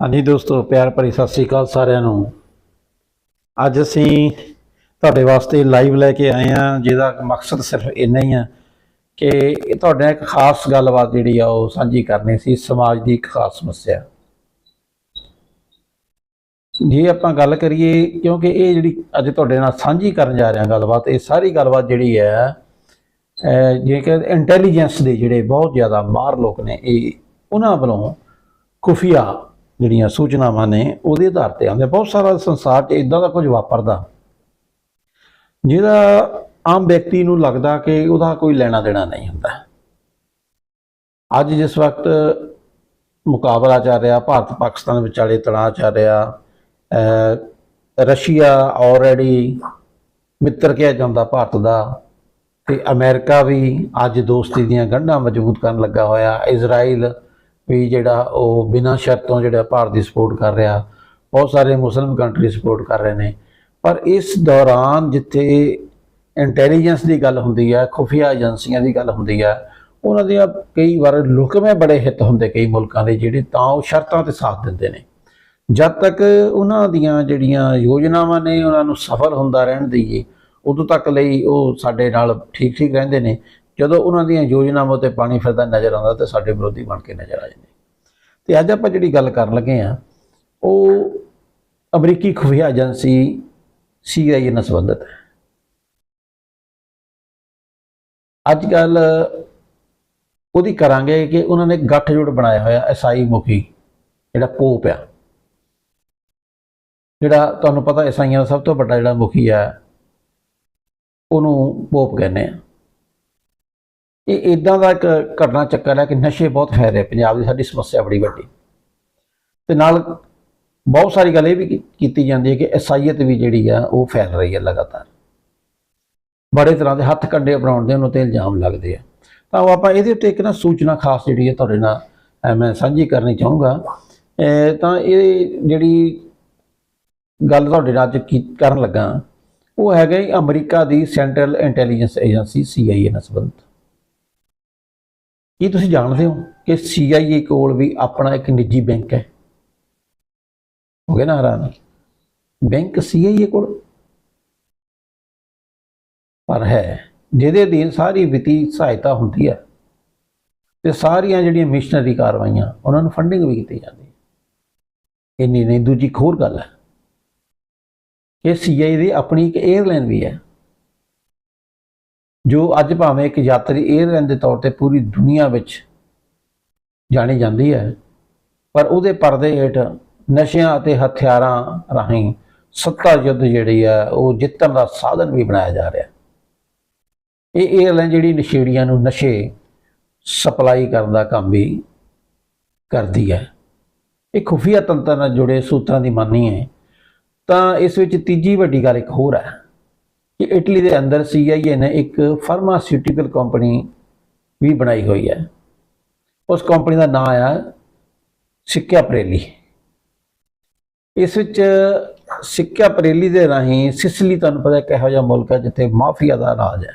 ਹਾਂਜੀ ਦੋਸਤੋ, ਪਿਆਰ ਭਰੀ ਸਤਿ ਸ੍ਰੀ ਅਕਾਲ ਸਾਰਿਆਂ ਨੂੰ। ਅੱਜ ਅਸੀਂ ਤੁਹਾਡੇ ਵਾਸਤੇ ਲਾਈਵ ਲੈ ਕੇ ਆਏ ਆ ਜਿਹਦਾ ਮਕਸਦ ਸਿਰਫ ਇੰਨਾ ਹੀ ਆ ਕਿ ਇਹ ਤੁਹਾਡੇ ਨਾਲ ਇੱਕ ਖਾਸ ਗੱਲਬਾਤ ਜਿਹੜੀ ਆ, ਉਹ ਸਾਂਝੀ ਕਰਨੀ ਸੀ, ਸਮਾਜ ਦੀ ਇੱਕ ਖਾਸ ਸਮੱਸਿਆ। ਜੇ ਆਪਾਂ ਗੱਲ ਕਰੀਏ, ਕਿਉਂਕਿ ਇਹ ਜਿਹੜੀ ਅੱਜ ਤੁਹਾਡੇ ਨਾਲ ਸਾਂਝੀ ਕਰਨ ਜਾ ਰਹੇ ਹਾਂ ਗੱਲਬਾਤ, ਇਹ ਸਾਰੀ ਗੱਲਬਾਤ ਜਿਹੜੀ ਹੈ ਜੇਕਰ ਇੰਟੈਲੀਜੈਂਸ ਦੇ ਜਿਹੜੇ ਬਹੁਤ ਜ਼ਿਆਦਾ ਮਾਰ ਲੋਕ ਨੇ, ਇਹ ਉਹਨਾਂ ਵੱਲੋਂ ਖੁਫੀਆ ਜਿਹੜੀਆਂ ਸੂਚਨਾਵਾਂ ਨੇ, ਉਹਦੇ ਆਧਾਰ ਤੇ ਆਉਂਦੇ ਬਹੁਤ ਸਾਰਾ ਸੰਸਾਰ 'ਚ ਇਦਾਂ ਦਾ ਕੁਝ ਵਾਪਰਦਾ। ਜਿਹਦਾ ਆਮ ਵਿਅਕਤੀ ਨੂੰ ਲੱਗਦਾ ਕਿ ਉਹਦਾ ਕੋਈ ਲੈਣਾ ਦੇਣਾ ਨਹੀਂ ਹੁੰਦਾ। ਅੱਜ ਜਿਸ ਵਕਤ ਮੁਕਾਬਲਾ ਚੱਲ ਰਿਹਾ, ਭਾਰਤ ਪਾਕਿਸਤਾਨ ਵਿਚਾਲੇ ਤਣਾਅ ਚੱਲ ਰਿਹਾ ਰਸ਼ੀਆ ਆਲਰੇਡੀ ਮਿੱਤਰ ਕਿਹਾ ਜਾਂਦਾ ਭਾਰਤ ਦਾ ਤੇ ਅਮਰੀਕਾ ਵੀ ਅੱਜ ਦੋਸਤੀ ਦੀਆਂ ਗੰਢਾਂ ਮਜ਼ਬੂਤ ਕਰਨ ਲੱਗਾ ਹੋਇਆ। ਇਜ਼ਰਾਈਲ ਵੀ ਜਿਹੜਾ ਉਹ ਬਿਨਾਂ ਸ਼ਰਤੋਂ ਜਿਹੜਾ ਭਾਰਤ ਦੀ ਸਪੋਰਟ ਕਰ ਰਿਹਾ, ਬਹੁਤ ਸਾਰੇ ਮੁਸਲਮ ਕੰਟਰੀ ਸਪੋਰਟ ਕਰ ਰਹੇ ਨੇ। ਪਰ ਇਸ ਦੌਰਾਨ ਜਿੱਥੇ ਇੰਟੈਲੀਜੈਂਸ ਦੀ ਗੱਲ ਹੁੰਦੀ ਹੈ ਖੁਫੀਆ ਏਜੰਸੀਆਂ ਦੀ ਗੱਲ ਹੁੰਦੀ ਹੈ ਉਹਨਾਂ ਦੀਆਂ ਕਈ ਵਾਰ ਲੁਕਵੇਂ ਬੜੇ ਹਿੱਤ ਹੁੰਦੇ ਕਈ ਮੁਲਕਾਂ ਦੇ, ਜਿਹੜੇ ਤਾਂ ਉਹ ਸ਼ਰਤਾਂ ਤੇ ਸਾਥ ਦਿੰਦੇ ਨੇ। ਜਦ ਤੱਕ ਉਹਨਾਂ ਦੀਆਂ ਜਿਹੜੀਆਂ ਯੋਜਨਾਵਾਂ ਨੇ, ਉਹਨਾਂ ਨੂੰ ਸਫਲ ਹੁੰਦਾ ਰਹਿਣ ਦਈਏ, ਉਦੋਂ ਤੱਕ ਲਈ ਉਹ ਸਾਡੇ ਨਾਲ ਠੀਕ ਠੀਕ ਰਹਿੰਦੇ ਨੇ। ਜਦੋਂ ਉਹਨਾਂ ਦੀਆਂ ਯੋਜਨਾਵਾਂ ਤੇ ਪਾਣੀ ਫਿਰਦਾ ਨਜ਼ਰ ਆਉਂਦਾ ਤੇ ਸਾਡੇ ਵਿਰੋਧੀ ਬਣ ਕੇ ਨਜ਼ਰ ਆ ਜਾਂਦੇ। ਤੇ ਅੱਜ ਆਪਾਂ ਜਿਹੜੀ ਗੱਲ ਕਰਨ ਲੱਗੇ ਆ ਉਹ ਅਮਰੀਕੀ ਖੁਫੀਆ ਏਜੰਸੀ CIA ਨਾਲ ਸੰਬੰਧਿਤ ਹੈ। ਅੱਜ ਕੱਲ ਉਹਦੀ ਕਰਾਂਗੇ ਕਿ ਉਹਨਾਂ ਨੇ ਗੱਠਜੋੜ ਬਣਾਇਆ ਹੋਇਆ ਈਸਾਈ ਮੁਖੀ, ਜਿਹੜਾ ਪੋਪ ਆ। ਜਿਹੜਾ ਤੁਹਾਨੂੰ ਪਤਾ ਈਸਾਈਆਂ ਦਾ ਸਭ ਤੋਂ ਵੱਡਾ ਜਿਹੜਾ ਮੁਖੀ ਆ, ਉਹਨੂੰ ਪੋਪ ਕਹਿੰਦੇ ਆ। ਇਹ ਇਦਾਂ ਦਾ ਇੱਕ ਘਟਨਾ ਚੱਕਰ ਹੈ ਕਿ ਨਸ਼ੇ ਬਹੁਤ ਫੈਲ ਰਹੇ ਪੰਜਾਬ ਦੀ, ਸਾਡੀ ਸਮੱਸਿਆ ਬੜੀ ਵੱਡੀ। ਤੇ ਨਾਲ ਬਹੁਤ ਸਾਰੀ ਗੱਲ ਇਹ ਵੀ ਕੀਤੀ ਜਾਂਦੀ ਹੈ ਕਿ ਇਸਾਈਅਤ ਵੀ ਜਿਹੜੀ ਆ, ਉਹ ਫੈਲ ਰਹੀ ਹੈ ਲਗਾਤਾਰ। ਬੜੇ ਤਰ੍ਹਾਂ ਦੇ ਹੱਥ ਕੰਡੇ ਬਣਾਉਣ ਦੇ ਉਹਨੂੰ ਤੇ ਇਲਜ਼ਾਮ ਲੱਗਦੇ ਆ। ਤਾਂ ਉਹ ਆਪਾਂ ਇਹਦੇ ਉੱਤੇ ਇੱਕ ਨਾ ਸੂਚਨਾ ਖਾਸ ਜਿਹੜੀ ਹੈ ਤੁਹਾਡੇ ਨਾਲ ਮੈਂ ਸਾਂਝੀ ਕਰਨੀ ਚਾਹੂੰਗਾ। ਤਾਂ ਇਹ ਜਿਹੜੀ ਗੱਲ ਤੁਹਾਡੇ ਨਾਲ ਅੱਜ ਕੀ ਕਰਨ ਲੱਗਾ, ਉਹ ਹੈਗਾ ਅਮਰੀਕਾ ਦੀ ਸੈਂਟਰਲ ਇੰਟੈਲੀਜੈਂਸ ਏਜੰਸੀ CIA ਨਾਲ ਸੰਬੰਧਿਤ। ਕੀ ਤੁਸੀਂ ਜਾਣਦੇ ਹੋ ਕਿ CIA ਕੋਲ ਵੀ ਆਪਣਾ ਇੱਕ ਨਿੱਜੀ ਬੈਂਕ ਹੈ? ਹੋ ਗਿਆ ਨਾ ਹੈਰਾਨ? ਬੈਂਕ CIA ਕੋਲ? ਪਰ ਹੈ, ਜਿਹਦੇ ਅਧੀਨ ਸਾਰੀ ਵਿੱਤੀ ਸਹਾਇਤਾ ਹੁੰਦੀ ਹੈ ਤੇ ਸਾਰੀਆਂ ਜਿਹੜੀਆਂ ਮਿਸ਼ਨਰੀ ਕਾਰਵਾਈਆਂ, ਉਹਨਾਂ ਨੂੰ ਫੰਡਿੰਗ ਵੀ ਕੀਤੀ ਜਾਂਦੀ ਹੈ। ਇੰਨੀ ਨਹੀਂ, ਦੂਜੀ ਇੱਕ ਹੋਰ ਗੱਲ ਹੈ ਕਿ CIA ਦੀ ਆਪਣੀ ਇੱਕ 에ਅਰਲਾਈਨ ਵੀ ਹੈ। ਜੋ ਅੱਜ ਭਾਵੇਂ ਇੱਕ ਯਾਤਰੀ 에ਅਰਲਾਈਨ ਦੇ ਤੌਰ ਤੇ ਪੂਰੀ ਦੁਨੀਆ ਵਿੱਚ ਜਾਣੀ ਜਾਂਦੀ ਹੈ, ਪਰ ਉਹਦੇ ਪਰਦੇ ਹੇਠ ਨਸ਼ਿਆਂ ਅਤੇ ਹਥਿਆਰਾਂ ਰਾਹੀਂ ਸੱਤਾ ਯੁੱਧ ਜਿਹੜੀ ਹੈ, ਉਹ ਜਿੱਤਣ ਦਾ ਸਾਧਨ ਵੀ ਬਣਾਇਆ ਜਾ ਰਿਹਾ। ਇਹ 에ਅਰਲਾਈਨ ਜਿਹੜੀ ਨਸ਼ੇੜੀਆਂ ਨੂੰ ਨਸ਼ੇ ਸਪਲਾਈ ਕਰਨ ਦਾ ਕੰਮ ਵੀ ਕਰਦੀ ਹੈ। ਇਹ ਖੁਫੀਆ ਤੰਤਰ ਨਾਲ ਜੁੜੇ ਸੂਤਰਾਂ ਦੀ ਮਾਨੀ ਹੈ, ਤਾਂ ਇਸ ਵਿੱਚ ਤੀਜੀ ਵੱਡੀ ਗੱਲ ਇੱਕ ਹੋਰ ਹੈ। ਕਿ ਇਟਲੀ ਦੇ ਅੰਦਰ CIA ਨੇ ਇੱਕ ਫਾਰਮਾਸਿਊਟੀਕਲ ਕੰਪਨੀ ਵੀ ਬਣਾਈ ਹੋਈ ਹੈ। ਉਸ ਕੰਪਨੀ ਦਾ ਨਾਮ ਆ ਸਿੱਕਿਆ ਪ੍ਰੇਲੀ। ਇਸ ਵਿੱਚ ਸਿੱਕਿਆ ਪ੍ਰੇਲੀ ਦੇ ਰਾਹੀਂ ਸਿਸਲੀ ਤੁਹਾਨੂੰ ਪਤਾ ਇੱਕ ਇਹੋ ਜਿਹਾ ਮੁਲਕ ਹੈ, ਜਿੱਥੇ ਮਾਫੀਆ ਦਾ ਰਾਜ ਹੈ।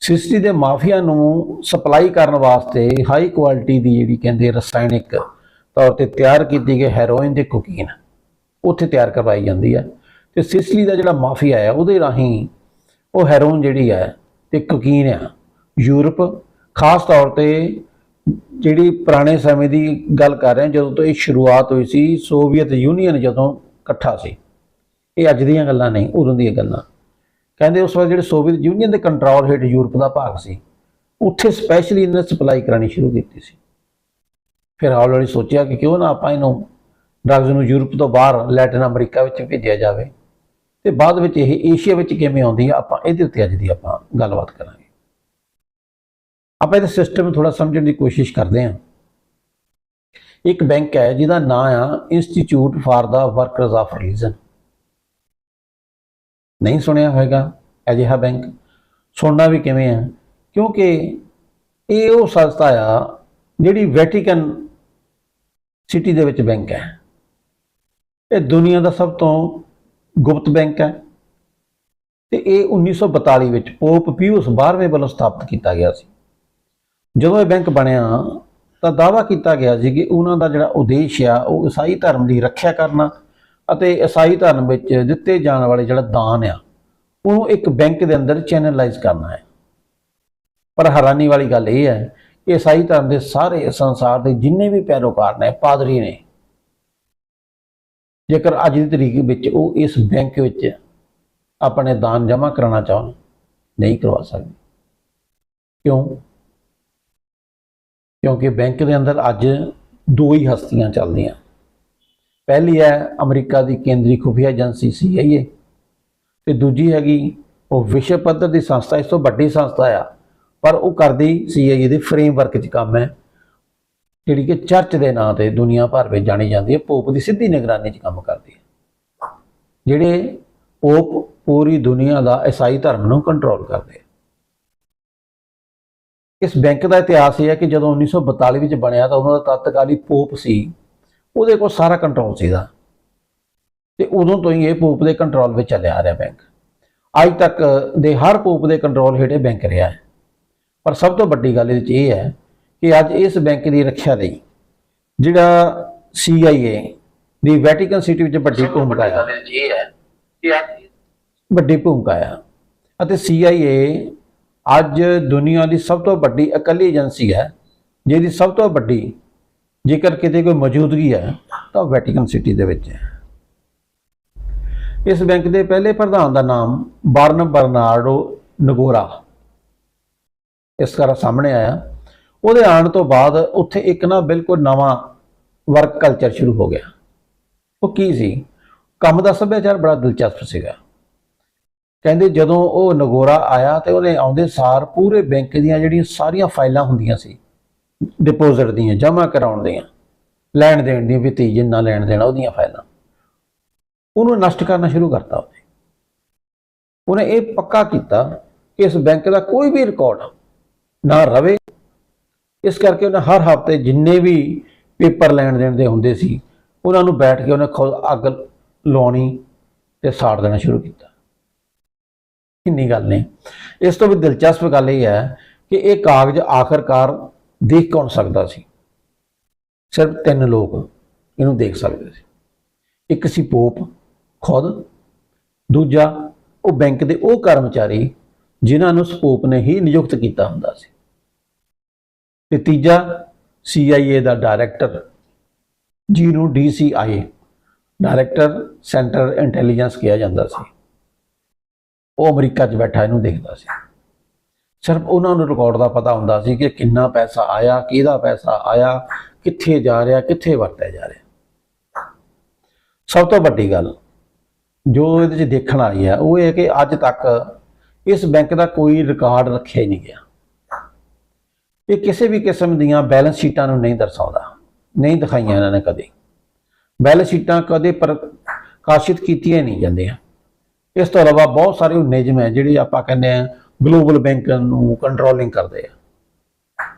ਸਿਸਲੀ ਦੇ ਮਾਫੀਆ ਨੂੰ ਸਪਲਾਈ ਕਰਨ ਵਾਸਤੇ ਹਾਈ ਕੁਆਲਿਟੀ ਦੀ ਜਿਹੜੀ ਕਹਿੰਦੇ ਰਸਾਇਣਿਕ ਤੌਰ ਤੇ ਤਿਆਰ ਕੀਤੀ ਗਈ ਹੈਰੋਇਨ ਤੇ ਕੋਕੀਨ, ਉੱਥੇ ਤਿਆਰ ਕਰਵਾਈ ਜਾਂਦੀ ਹੈ। ਤੇ ਸਿਸਲੀ ਦਾ ਜਿਹੜਾ ਮਾਫੀਆ ਹੈ, ਉਹਦੇ ਰਾਹੀਂ ਉਹ ਹੈਰੋਨ ਜਿਹੜੀ ਹੈ, ਤੇ ਕੋਕੀਨ ਆ। ਯੂਰਪ, ਖਾਸ ਤੌਰ ਤੇ ਜਿਹੜੀ ਪੁਰਾਣੇ ਸਮੇਂ ਦੀ ਗੱਲ ਕਰ ਰਹੇ ਜਦੋਂ ਤੋਂ ਇਹ ਸ਼ੁਰੂਆਤ ਹੋਈ ਸੀ, ਸੋਵੀਅਤ ਯੂਨੀਅਨ ਜਦੋਂ ਇਕੱਠਾ ਸੀ। ਇਹ ਅੱਜ ਦੀਆਂ ਗੱਲਾਂ ਨਹੀਂ, ਉਦੋਂ ਦੀਆਂ ਗੱਲਾਂ। ਕਹਿੰਦੇ ਉਸ ਵਕਤ ਜਿਹੜੇ ਸੋਵੀਅਤ ਯੂਨੀਅਨ ਦੇ ਕੰਟਰੋਲ ਹੇਠ ਯੂਰਪ ਦਾ ਭਾਗ ਸੀ, ਉੱਥੇ ਸਪੈਸ਼ਲੀ ਇਹਨੇ ਸਪਲਾਈ ਕਰਾਣੀ ਸ਼ੁਰੂ ਕੀਤੀ ਸੀ। ਫਿਰ ਹੌਲੀ ਹੌਲੀ ਸੋਚਿਆ ਕਿ ਕਿਉਂ ਨਾ ਆਪਾਂ ਇਹਨੂੰ ਡਰੱਗਸ ਨੂੰ ਯੂਰਪ ਤੋਂ ਬਾਹਰ ਲੈਟਿਨ ਅਮਰੀਕਾ ਵਿੱਚ ਭੇਜਿਆ ਜਾਵੇ। ਤੇ ਬਾਅਦ ਵਿੱਚ ਇਹ ਏਸ਼ੀਆ ਵਿੱਚ ਕਿਵੇਂ ਆਉਂਦੀ ਹੈ ਆਪਾਂ ਇਹਦੇ ਉੱਤੇ ਅੱਜ ਦੀ ਆਪਾਂ ਗੱਲਬਾਤ ਕਰਾਂਗੇ। ਆਪਾਂ ਇਹਦੇ ਸਿਸਟਮ ਨੂੰ ਥੋੜਾ ਸਮਝਣ ਦੀ ਕੋਸ਼ਿਸ਼ ਕਰਦੇ ਹਾਂ। ਇੱਕ ਬੈਂਕ ਹੈ, ਜਿਹਦਾ ਨਾਂ ਆ institute for the workers of religion ਨਹੀਂ ਸੁਣਿਆ ਹੋਵੇਗਾ ਅਜਿਹਾ ਬੈਂਕ? ਸੁਣਨਾ ਵੀ ਕਿਵੇਂ ਆ? ਕਿਉਂਕਿ ਇਹ ਉਹ ਸੰਸਥਾ ਆ, ਜਿਹੜੀ ਵੈਟੀਕਨ ਸਿਟੀ ਦੇ ਵਿੱਚ ਬੈਂਕ ਹੈ। ਇਹ ਦੁਨੀਆ ਦਾ ਸਭ ਤੋਂ ਗੁਪਤ ਬੈਂਕ ਹੈ। ਤੇ ਇਹ 1942 ਵਿੱਚ ਪੋਪ ਪੀਊਸ 12ਵੇਂ ਵੱਲੋਂ ਸਥਾਪਿਤ ਕੀਤਾ ਗਿਆ ਸੀ। ਜਦੋਂ ਇਹ ਬੈਂਕ ਬਣਿਆ, ਤਾਂ ਦਾਵਾ ਕੀਤਾ ਗਿਆ ਸੀ ਕਿ ਉਹਨਾਂ ਦਾ ਜਿਹੜਾ ਉਦੇਸ਼ ਆ, ਉਹ ਈਸਾਈ ਧਰਮ ਦੀ ਰੱਖਿਆ ਕਰਨਾ ਅਤੇ ਈਸਾਈ ਧਰਮ ਵਿੱਚ ਦਿੱਤੇ ਜਾਣ ਵਾਲੇ ਜਿਹੜਾ ਦਾਨ ਆ, ਉਹਨੂੰ ਇੱਕ ਬੈਂਕ ਦੇ ਅੰਦਰ ਚੈਨਲਾਈਜ਼ ਕਰਨਾ ਹੈ। ਪਰ ਹੈਰਾਨੀ ਵਾਲੀ ਗੱਲ ਇਹ ਹੈ ਕਿ ਈਸਾਈ ਧਰਮ ਦੇ ਸਾਰੇ ਸੰਸਾਰ ਦੇ ਜਿੰਨੇ ਵੀ ਪੈਰੋਕਾਰ ਨੇ, ਪਾਦਰੀ ਨੇ ਜੇਕਰ ਅੱਜ ਦੀ ਤਰੀਕ ਵਿੱਚ ਉਹ ਇਸ ਬੈਂਕ ਵਿੱਚ ਆਪਣੇ ਦਾਨ ਜਮ੍ਹਾਂ ਕਰਾਉਣਾ ਚਾਹਣ, ਨਹੀਂ ਕਰਵਾ ਸਕਦੇ। ਕਿਉਂ? ਕਿਉਂਕਿ ਬੈਂਕ ਦੇ ਅੰਦਰ ਅੱਜ ਦੋ ਹੀ ਹਸਤੀਆਂ ਚੱਲਦੀਆਂ। ਪਹਿਲੀ ਹੈ ਅਮਰੀਕਾ ਦੀ ਕੇਂਦਰੀ ਖੁਫੀਆ ਏਜੰਸੀ CIA ਤੇ ਦੂਜੀ ਹੈਗੀ ਉਹ ਵਿਸ਼ਵ ਪੱਧਰ ਦੀ ਸੰਸਥਾ, ਇਸ ਤੋਂ ਵੱਡੀ ਸੰਸਥਾ ਆ, ਪਰ ਉਹ ਕਰਦੀ CIA ਦੇ ਫਰੇਮਵਰਕ 'ਚ ਕੰਮ ਹੈ। ਜਿਹੜੀ ਕਿ ਚਰਚ ਦੇ ਨਾਂ ਤੇ ਦੁਨੀਆ ਭਰ ਵਿੱਚ ਜਾਣੀ ਜਾਂਦੀ ਹੈ, ਪੋਪ ਦੀ ਸਿੱਧੀ ਨਿਗਰਾਨੀ 'ਚ ਕੰਮ ਕਰਦੀ ਹੈ। ਜਿਹੜੇ ਪੋਪ ਪੂਰੀ ਦੁਨੀਆ ਦਾ ਈਸਾਈ ਧਰਮ ਨੂੰ ਕੰਟਰੋਲ ਕਰਦੇ ਆ। ਇਸ ਬੈਂਕ ਦਾ ਇਤਿਹਾਸ ਇਹ ਹੈ ਕਿ ਜਦੋਂ 1942 ਵਿੱਚ ਬਣਿਆ ਤਾਂ ਉਹਨਾਂ ਦਾ ਤਤਕਾਲੀ ਪੋਪ ਸੀ, ਉਹਦੇ ਕੋਲ ਸਾਰਾ ਕੰਟਰੋਲ ਸੀਗਾ। ਤੇ ਉਦੋਂ ਤੋਂ ਹੀ ਇਹ ਪੋਪ ਦੇ ਕੰਟਰੋਲ ਵਿੱਚ ਚੱਲਿਆ ਆ ਰਿਹਾ ਬੈਂਕ। ਅੱਜ ਤੱਕ ਦੇ ਹਰ ਪੋਪ ਦੇ ਕੰਟਰੋਲ ਹੇਠੇ ਬੈਂਕ ਰਿਹਾ ਹੈ। ਪਰ ਸਭ ਤੋਂ ਵੱਡੀ ਗੱਲ ਇਹਦੇ ਵਿੱਚ ਇਹ ਹੈ ਕਿ ਅੱਜ ਇਸ ਬੈਂਕ ਦੀ ਰੱਖਿਆ ਲਈ ਜਿਹੜਾ CIA ਦੀ ਵੈਟੀਕਨ ਸਿਟੀ ਵਿੱਚ ਵੱਡੀ ਭੂਮਿਕਾ ਅੱਜ ਵੱਡੀ ਭੂਮਿਕਾ ਆ। ਅਤੇ CIA ਅੱਜ ਦੁਨੀਆ ਦੀ ਸਭ ਤੋਂ ਵੱਡੀ ਇਕੱਲੀ ਏਜੰਸੀ ਹੈ ਜਿਹਦੀ ਸਭ ਤੋਂ ਵੱਡੀ ਜੇਕਰ ਕਿਤੇ ਕੋਈ ਮੌਜੂਦਗੀ ਹੈ ਤਾਂ ਉਹ ਵੈਟੀਕਨ ਸਿਟੀ ਦੇ ਵਿੱਚ ਹੈ। ਇਸ ਬੈਂਕ ਦੇ ਪਹਿਲੇ ਪ੍ਰਧਾਨ ਦਾ ਨਾਮ ਬਰਨ ਬਰਨਾਰਡੋ ਨਗੋਰਾ ਇਸ ਤਰ੍ਹਾਂ ਸਾਹਮਣੇ ਆਇਆ। ਉਹਦੇ ਆਉਣ ਤੋਂ ਬਾਅਦ ਉੱਥੇ ਇੱਕ ਨਾ ਬਿਲਕੁਲ ਨਵਾਂ ਵਰਕ ਕਲਚਰ ਸ਼ੁਰੂ ਹੋ ਗਿਆ। ਉਹ ਕੀ ਸੀ? ਕੰਮ ਦਾ ਸੱਭਿਆਚਾਰ ਬੜਾ ਦਿਲਚਸਪ ਸੀਗਾ। ਕਹਿੰਦੇ ਜਦੋਂ ਉਹ ਨਗੋਰਾ ਆਇਆ ਤੇ ਉਹਨੇ ਆਉਂਦੇ ਸਾਰ ਪੂਰੇ ਬੈਂਕ ਦੀਆਂ ਜਿਹੜੀਆਂ ਸਾਰੀਆਂ ਫਾਈਲਾਂ ਹੁੰਦੀਆਂ ਸੀ ਡਿਪੋਜ਼ਿਟ ਦੀਆਂ, ਜਮ੍ਹਾਂ ਕਰਾਉਣ ਦੀਆਂ, ਲੈਣ ਦੇਣ ਦੀਆਂ ਵਿੱਤੀ ਜਿੰਨਾ ਲੈਣ ਦੇਣਾ ਉਹਦੀਆਂ ਫਾਈਲਾਂ। ਉਹਨੂੰ ਨਸ਼ਟ ਕਰਨਾ ਸ਼ੁਰੂ ਕਰਤਾ ਉਹਨੇ। ਉਹਨੇ ਇਹ ਪੱਕਾ ਕੀਤਾ ਕਿ ਇਸ ਬੈਂਕ ਦਾ ਕੋਈ ਵੀ ਰਿਕਾਰਡ ਨਾ ਰਵੇ। ਇਸ ਕਰਕੇ ਉਹਨੇ ਹਰ ਹਫ਼ਤੇ ਜਿੰਨੇ ਵੀ ਪੇਪਰ ਲੈਣ ਦੇਣ ਦੇ ਹੁੰਦੇ ਸੀ, ਉਹਨਾਂ ਨੂੰ ਬੈਠ ਕੇ ਉਹਨੇ ਖੁਦ ਅੱਗ ਲਾਉਣੀ ਤੇ ਸਾੜ ਦੇਣਾ ਸ਼ੁਰੂ ਕੀਤਾ। ਇੰਨੀ ਗੱਲ ਨਹੀਂ ਇਸ ਤੋਂ ਵੀ ਦਿਲਚਸਪ ਗੱਲ ਇਹ ਹੈ ਕਿ ਇਹ ਕਾਗਜ਼ ਆਖਰਕਾਰ ਦੇਖ ਕੌਣ ਸਕਦਾ ਸੀ? ਸਿਰਫ ਤਿੰਨ ਲੋਕ ਇਹਨੂੰ ਦੇਖ ਸਕਦੇ ਸੀ। ਇੱਕ ਸੀ ਪੋਪ ਖੁਦ, ਦੂਜਾ ਉਹ ਬੈਂਕ ਦੇ ਉਹ ਕਰਮਚਾਰੀ ਜਿਨ੍ਹਾਂ ਨੂੰ ਸਪੋਪ ਨੇ ਹੀ ਨਿਯੁਕਤ ਕੀਤਾ ਹੁੰਦਾ ਸੀ। ਤੇ ਤੀਜਾ CIA ਦਾ ਡਾਇਰੈਕਟਰ ਜਿਹਨੂੰ DCI ਡਾਇਰੈਕਟਰ ਸੈਂਟਰ ਇੰਟੈਲੀਜੈਂਸ ਕਿਹਾ ਜਾਂਦਾ ਸੀ। ਉਹ ਅਮਰੀਕਾ 'ਚ ਬੈਠਾ, ਇਹਨੂੰ ਦੇਖਦਾ ਸੀ। ਸਿਰਫ ਉਹਨਾਂ ਨੂੰ ਰਿਕਾਰਡ ਦਾ ਪਤਾ ਹੁੰਦਾ ਸੀ ਕਿ ਕਿੰਨਾ ਪੈਸਾ ਆਇਆ, ਕਿਹਦਾ ਪੈਸਾ ਆਇਆ, ਕਿੱਥੇ ਜਾ ਰਿਹਾ, ਕਿੱਥੇ ਵਰਤਿਆ ਜਾ ਰਿਹਾ। ਸਭ ਤੋਂ ਵੱਡੀ ਗੱਲ ਜੋ ਇਹਦੇ 'ਚ ਦੇਖਣ ਆਈ ਹੈ, ਉਹ ਇਹ ਕਿ ਅੱਜ ਤੱਕ ਇਸ ਬੈਂਕ ਦਾ ਕੋਈ ਰਿਕਾਰਡ ਰੱਖਿਆ ਹੀ ਨਹੀਂ ਗਿਆ। ਇਹ ਕਿਸੇ ਵੀ ਕਿਸਮ ਦੀਆਂ ਬੈਲੈਂਸ ਸ਼ੀਟਾਂ ਨੂੰ ਨਹੀਂ ਦਰਸਾਉਂਦਾ, ਨਹੀਂ ਦਿਖਾਈਆਂ ਇਹਨਾਂ ਨੇ ਕਦੇ। ਬੈਲੈਂਸ ਸ਼ੀਟਾਂ ਕਦੇ ਪ੍ਰਕਾਸ਼ਿਤ ਕੀਤੀਆਂ ਨਹੀਂ ਜਾਂਦੀਆਂ। ਇਸ ਤੋਂ ਇਲਾਵਾ ਬਹੁਤ ਸਾਰੇ ਉਹ ਨਿਯਮ ਹੈ ਜਿਹੜੇ ਆਪਾਂ ਕਹਿੰਦੇ ਆ, ਗਲੋਬਲ ਬੈਂਕ ਨੂੰ ਕੰਟਰੋਲਿੰਗ ਕਰਦੇ ਆ।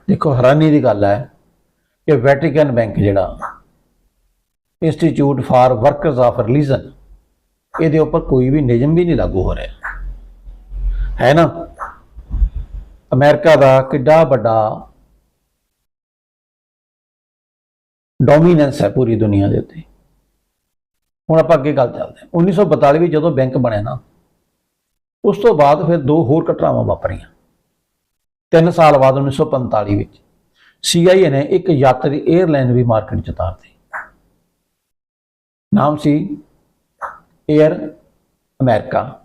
ਦੇਖੋ, ਹੈਰਾਨੀ ਦੀ ਗੱਲ ਹੈ ਕਿ ਵੈਟੀਕਨ ਬੈਂਕ ਜਿਹੜਾ institute for workers of religion ਇਹਦੇ ਉੱਪਰ ਕੋਈ ਵੀ ਨਿਯਮ ਵੀ ਨਹੀਂ ਲਾਗੂ ਹੋ ਰਿਹਾ। ਹੈ ਨਾ? ਅਮਰੀਕਾ ਦਾ ਕਿੱਡਾ ਵੱਡਾ ਡੋਮੀਨੈਂਸ ਹੈ ਪੂਰੀ ਦੁਨੀਆ ਦੇ ਉੱਤੇ। ਹੁਣ ਆਪਾਂ ਅੱਗੇ ਗੱਲ ਚੱਲਦੇ ਹਾਂ। 1942 ਵਿੱਚ ਜਦੋਂ ਬੈਂਕ ਬਣਿਆ ਨਾ, ਉਸ ਤੋਂ ਬਾਅਦ ਫਿਰ ਦੋ ਹੋਰ ਘਟਨਾਵਾਂ ਵਾਪਰੀਆਂ। ਤਿੰਨ ਸਾਲ ਬਾਅਦ 1945 ਵਿੱਚ ਸੀਆਈਏ ਨੇ ਇੱਕ ਯਾਤਰੀ 에ਅਰਲਾਈਨ ਵੀ ਮਾਰਕੀਟ ਚ ਤਾਰਤੀ ਨਾਮ ਸੀ 에ਅਰ ਅਮਰੀਕਾ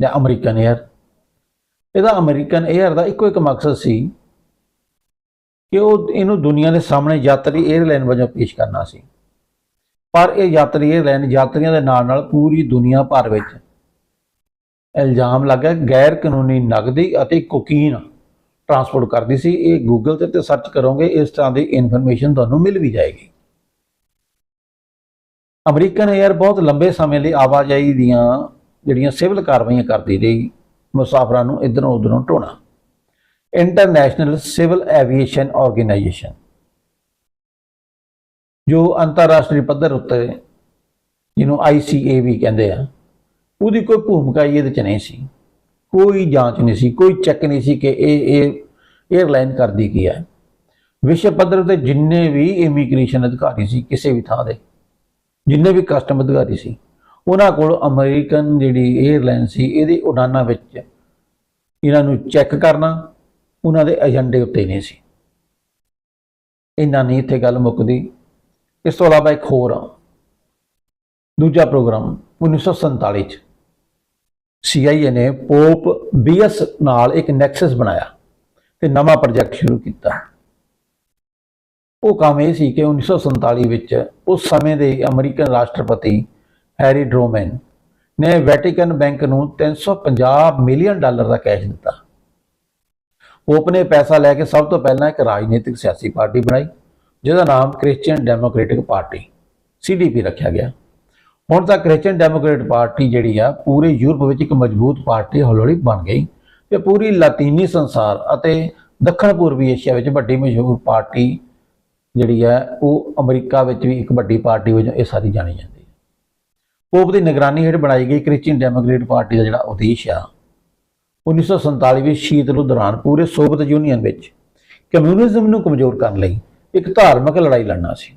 ਜਾਂ ਅਮਰੀਕਨ 에ਅਰ ਇਹਦਾ ਅਮਰੀਕਨ ਏਅਰ ਦਾ ਇੱਕੋ ਇੱਕ ਮਕਸਦ ਸੀ ਕਿ ਉਹ ਇਹਨੂੰ ਦੁਨੀਆ ਦੇ ਸਾਹਮਣੇ ਯਾਤਰੀ ਏਅਰਲਾਈਨ ਵਜੋਂ ਪੇਸ਼ ਕਰਨਾ ਸੀ। ਪਰ ਇਹ ਯਾਤਰੀ ਏਅਰਲਾਈਨ ਯਾਤਰੀਆਂ ਦੇ ਨਾਲ ਨਾਲ ਪੂਰੀ ਦੁਨੀਆ ਭਰ ਵਿੱਚ ਇਲਜ਼ਾਮ ਲੱਗਾ ਗੈਰ ਕਾਨੂੰਨੀ ਨਕਦੀ ਅਤੇ ਕੋਕੀਨ ਟਰਾਂਸਪੋਰਟ ਕਰਦੀ ਸੀ। ਇਹ ਗੂਗਲ ਤੇ ਤੇ ਸਰਚ ਕਰੋਗੇ, ਇਸ ਤਰ੍ਹਾਂ ਦੀ ਇਨਫੋਰਮੇਸ਼ਨ ਤੁਹਾਨੂੰ ਮਿਲ ਵੀ ਜਾਏਗੀ। ਅਮਰੀਕਨ ਏਅਰ ਬਹੁਤ ਲੰਬੇ ਸਮੇਂ ਲਈ ਆਵਾਜਾਈ ਦੀਆਂ ਜਿਹੜੀਆਂ ਸਿਵਲ ਕਾਰਵਾਈਆਂ ਕਰਦੀ ਰਹੀ। ਮੁਸਾਫਰਾਂ ਨੂੰ ਇਧਰੋਂ ਉਧਰੋਂ ਢੋਣਾ। ਇੰਟਰਨੈਸ਼ਨਲ ਸਿਵਲ ਐਵੀਏਸ਼ਨ ਆਰਗੇਨਾਈਜੇਸ਼ਨ ਜੋ ਅੰਤਰਰਾਸ਼ਟਰੀ ਪੱਧਰ ਉੱਤੇ ਜਿਹਨੂੰ ICA ਵੀ ਕਹਿੰਦੇ ਆ, ਉਹਦੀ ਕੋਈ ਭੂਮਿਕਾ ਹੀ ਇਹਦੇ ਚ ਨਹੀਂ ਸੀ। ਕੋਈ ਜਾਂਚ ਨਹੀਂ ਸੀ, ਕੋਈ ਚੈੱਕ ਨਹੀਂ ਸੀ ਕਿ ਇਹ ਇਹ 에ਅਰਲਾਈਨ ਕਰਦੀ ਕੀ ਹੈ ਵਿਸ਼ਵ ਪੱਧਰ ਤੇ ਜਿੰਨੇ ਵੀ ਇਮੀਗ੍ਰੇਸ਼ਨ ਅਧਿਕਾਰੀ ਸੀ, ਕਿਸੇ ਵੀ ਥਾਂ ਦੇ, ਜਿੰਨੇ ਵੀ ਕਸਟਮ ਅਧਿਕਾਰੀ ਸੀ ਉਹਨਾਂ ਕੋਲ ਅਮਰੀਕਨ ਜਿਹੜੀ 에ਅਰਲਾਈਨ ਸੀ, ਇਹਦੀ ਉਡਾਨਾਂ ਵਿੱਚ ਇਹਨਾਂ ਨੂੰ ਚੈੱਕ ਕਰਨਾ, ਉਹਨਾਂ ਦੇ ਏਜੰਡੇ ਉੱਤੇ ਨਹੀਂ ਸੀ। ਇਹਨਾਂ ਨਹੀਂ ਇੱਥੇ ਗੱਲ ਮੁੱਕਦੀ। ਇਸ ਤੋਂ ਇਲਾਵਾ ਇੱਕ ਹੋਰ ਆ। ਦੂਜਾ ਪ੍ਰੋਗਰਾਮ 1947 ਚ CIA ਨੇ ਪੋਪ ਬੀਐਸ ਨਾਲ ਇੱਕ ਨੈਕਸਸ ਬਣਾਇਆ ਤੇ ਨਵਾਂ ਪ੍ਰੋਜੈਕਟ ਸ਼ੁਰੂ ਕੀਤਾ। ਉਹ ਕੰਮ ਇਹ ਸੀ ਕਿ 1947 ਵਿੱਚ ਉਸ ਸਮੇਂ ਦੇ ਅਮਰੀਕਨ ਰਾਸ਼ਟਰਪਤੀ ਹੈਰੀ ਡਰੋਮੈਨ ਨੇ ਵੈਟੀਕਨ ਬੈਂਕ ਨੂੰ 350 ਮਿਲੀਅਨ ਡਾਲਰ ਦਾ ਕੈਸ਼ ਦਿੱਤਾ। ਪੋਪ ਨੇ ਪੈਸਾ ਲੈ ਕੇ ਸਭ ਤੋਂ ਪਹਿਲਾਂ ਇੱਕ ਰਾਜਨੀਤਿਕ ਸਿਆਸੀ ਪਾਰਟੀ ਬਣਾਈ, ਜਿਹਦਾ ਨਾਮ ਕ੍ਰਿਸਚੀਅਨ ਡੈਮੋਕ੍ਰੈਟਿਕ ਪਾਰਟੀ CDP ਰੱਖਿਆ ਗਿਆ। ਹੁਣ ਤਾਂ ਕ੍ਰਿਸਚੀਅਨ ਡੈਮੋਕ੍ਰੇਟ ਪਾਰਟੀ ਜਿਹੜੀ ਆ, ਪੂਰੇ ਯੂਰਪ ਵਿੱਚ ਇੱਕ ਮਜ਼ਬੂਤ ਪਾਰਟੀ ਹੌਲੀ-ਹੌਲੀ ਬਣ ਗਈ ਤੇ ਪੂਰੀ ਲਾਤੀਨੀ ਸੰਸਾਰ ਅਤੇ ਦੱਖਣ ਪੂਰਬੀ ਏਸ਼ੀਆ ਵਿੱਚ ਵੱਡੀ ਮਸ਼ਹੂਰ ਪਾਰਟੀ ਜਿਹੜੀ ਹੈ ਉਹ ਅਮਰੀਕਾ ਵਿੱਚ ਵੀ ਇੱਕ ਵੱਡੀ ਪਾਰਟੀ ਵਜੋਂ ਇਹ ਸਾਰੀ ਜਾਣੀ ਜਾਂਦੀ। ਪੋਪ ਦੀ ਨਿਗਰਾਨੀ ਹੇਠ ਬਣਾਈ ਗਈ ਕ੍ਰਿਸਚੀਅਨ ਡੈਮੋਕ੍ਰੇਟ ਪਾਰਟੀ ਦਾ ਜਿਹੜਾ ਉਦੇਸ਼ ਆ 1947 ਵਿੱਚ ਸ਼ੀਤ ਯੁੱਧ ਦੌਰਾਨ ਪੂਰੇ ਸੋਵੀਅਤ ਯੂਨੀਅਨ ਵਿੱਚ ਕਮਿਊਨਿਜ਼ਮ ਨੂੰ ਕਮਜ਼ੋਰ ਕਰਨ ਲਈ ਇੱਕ ਧਾਰਮਿਕ ਲੜਾਈ ਲੜਨਾ ਸੀ।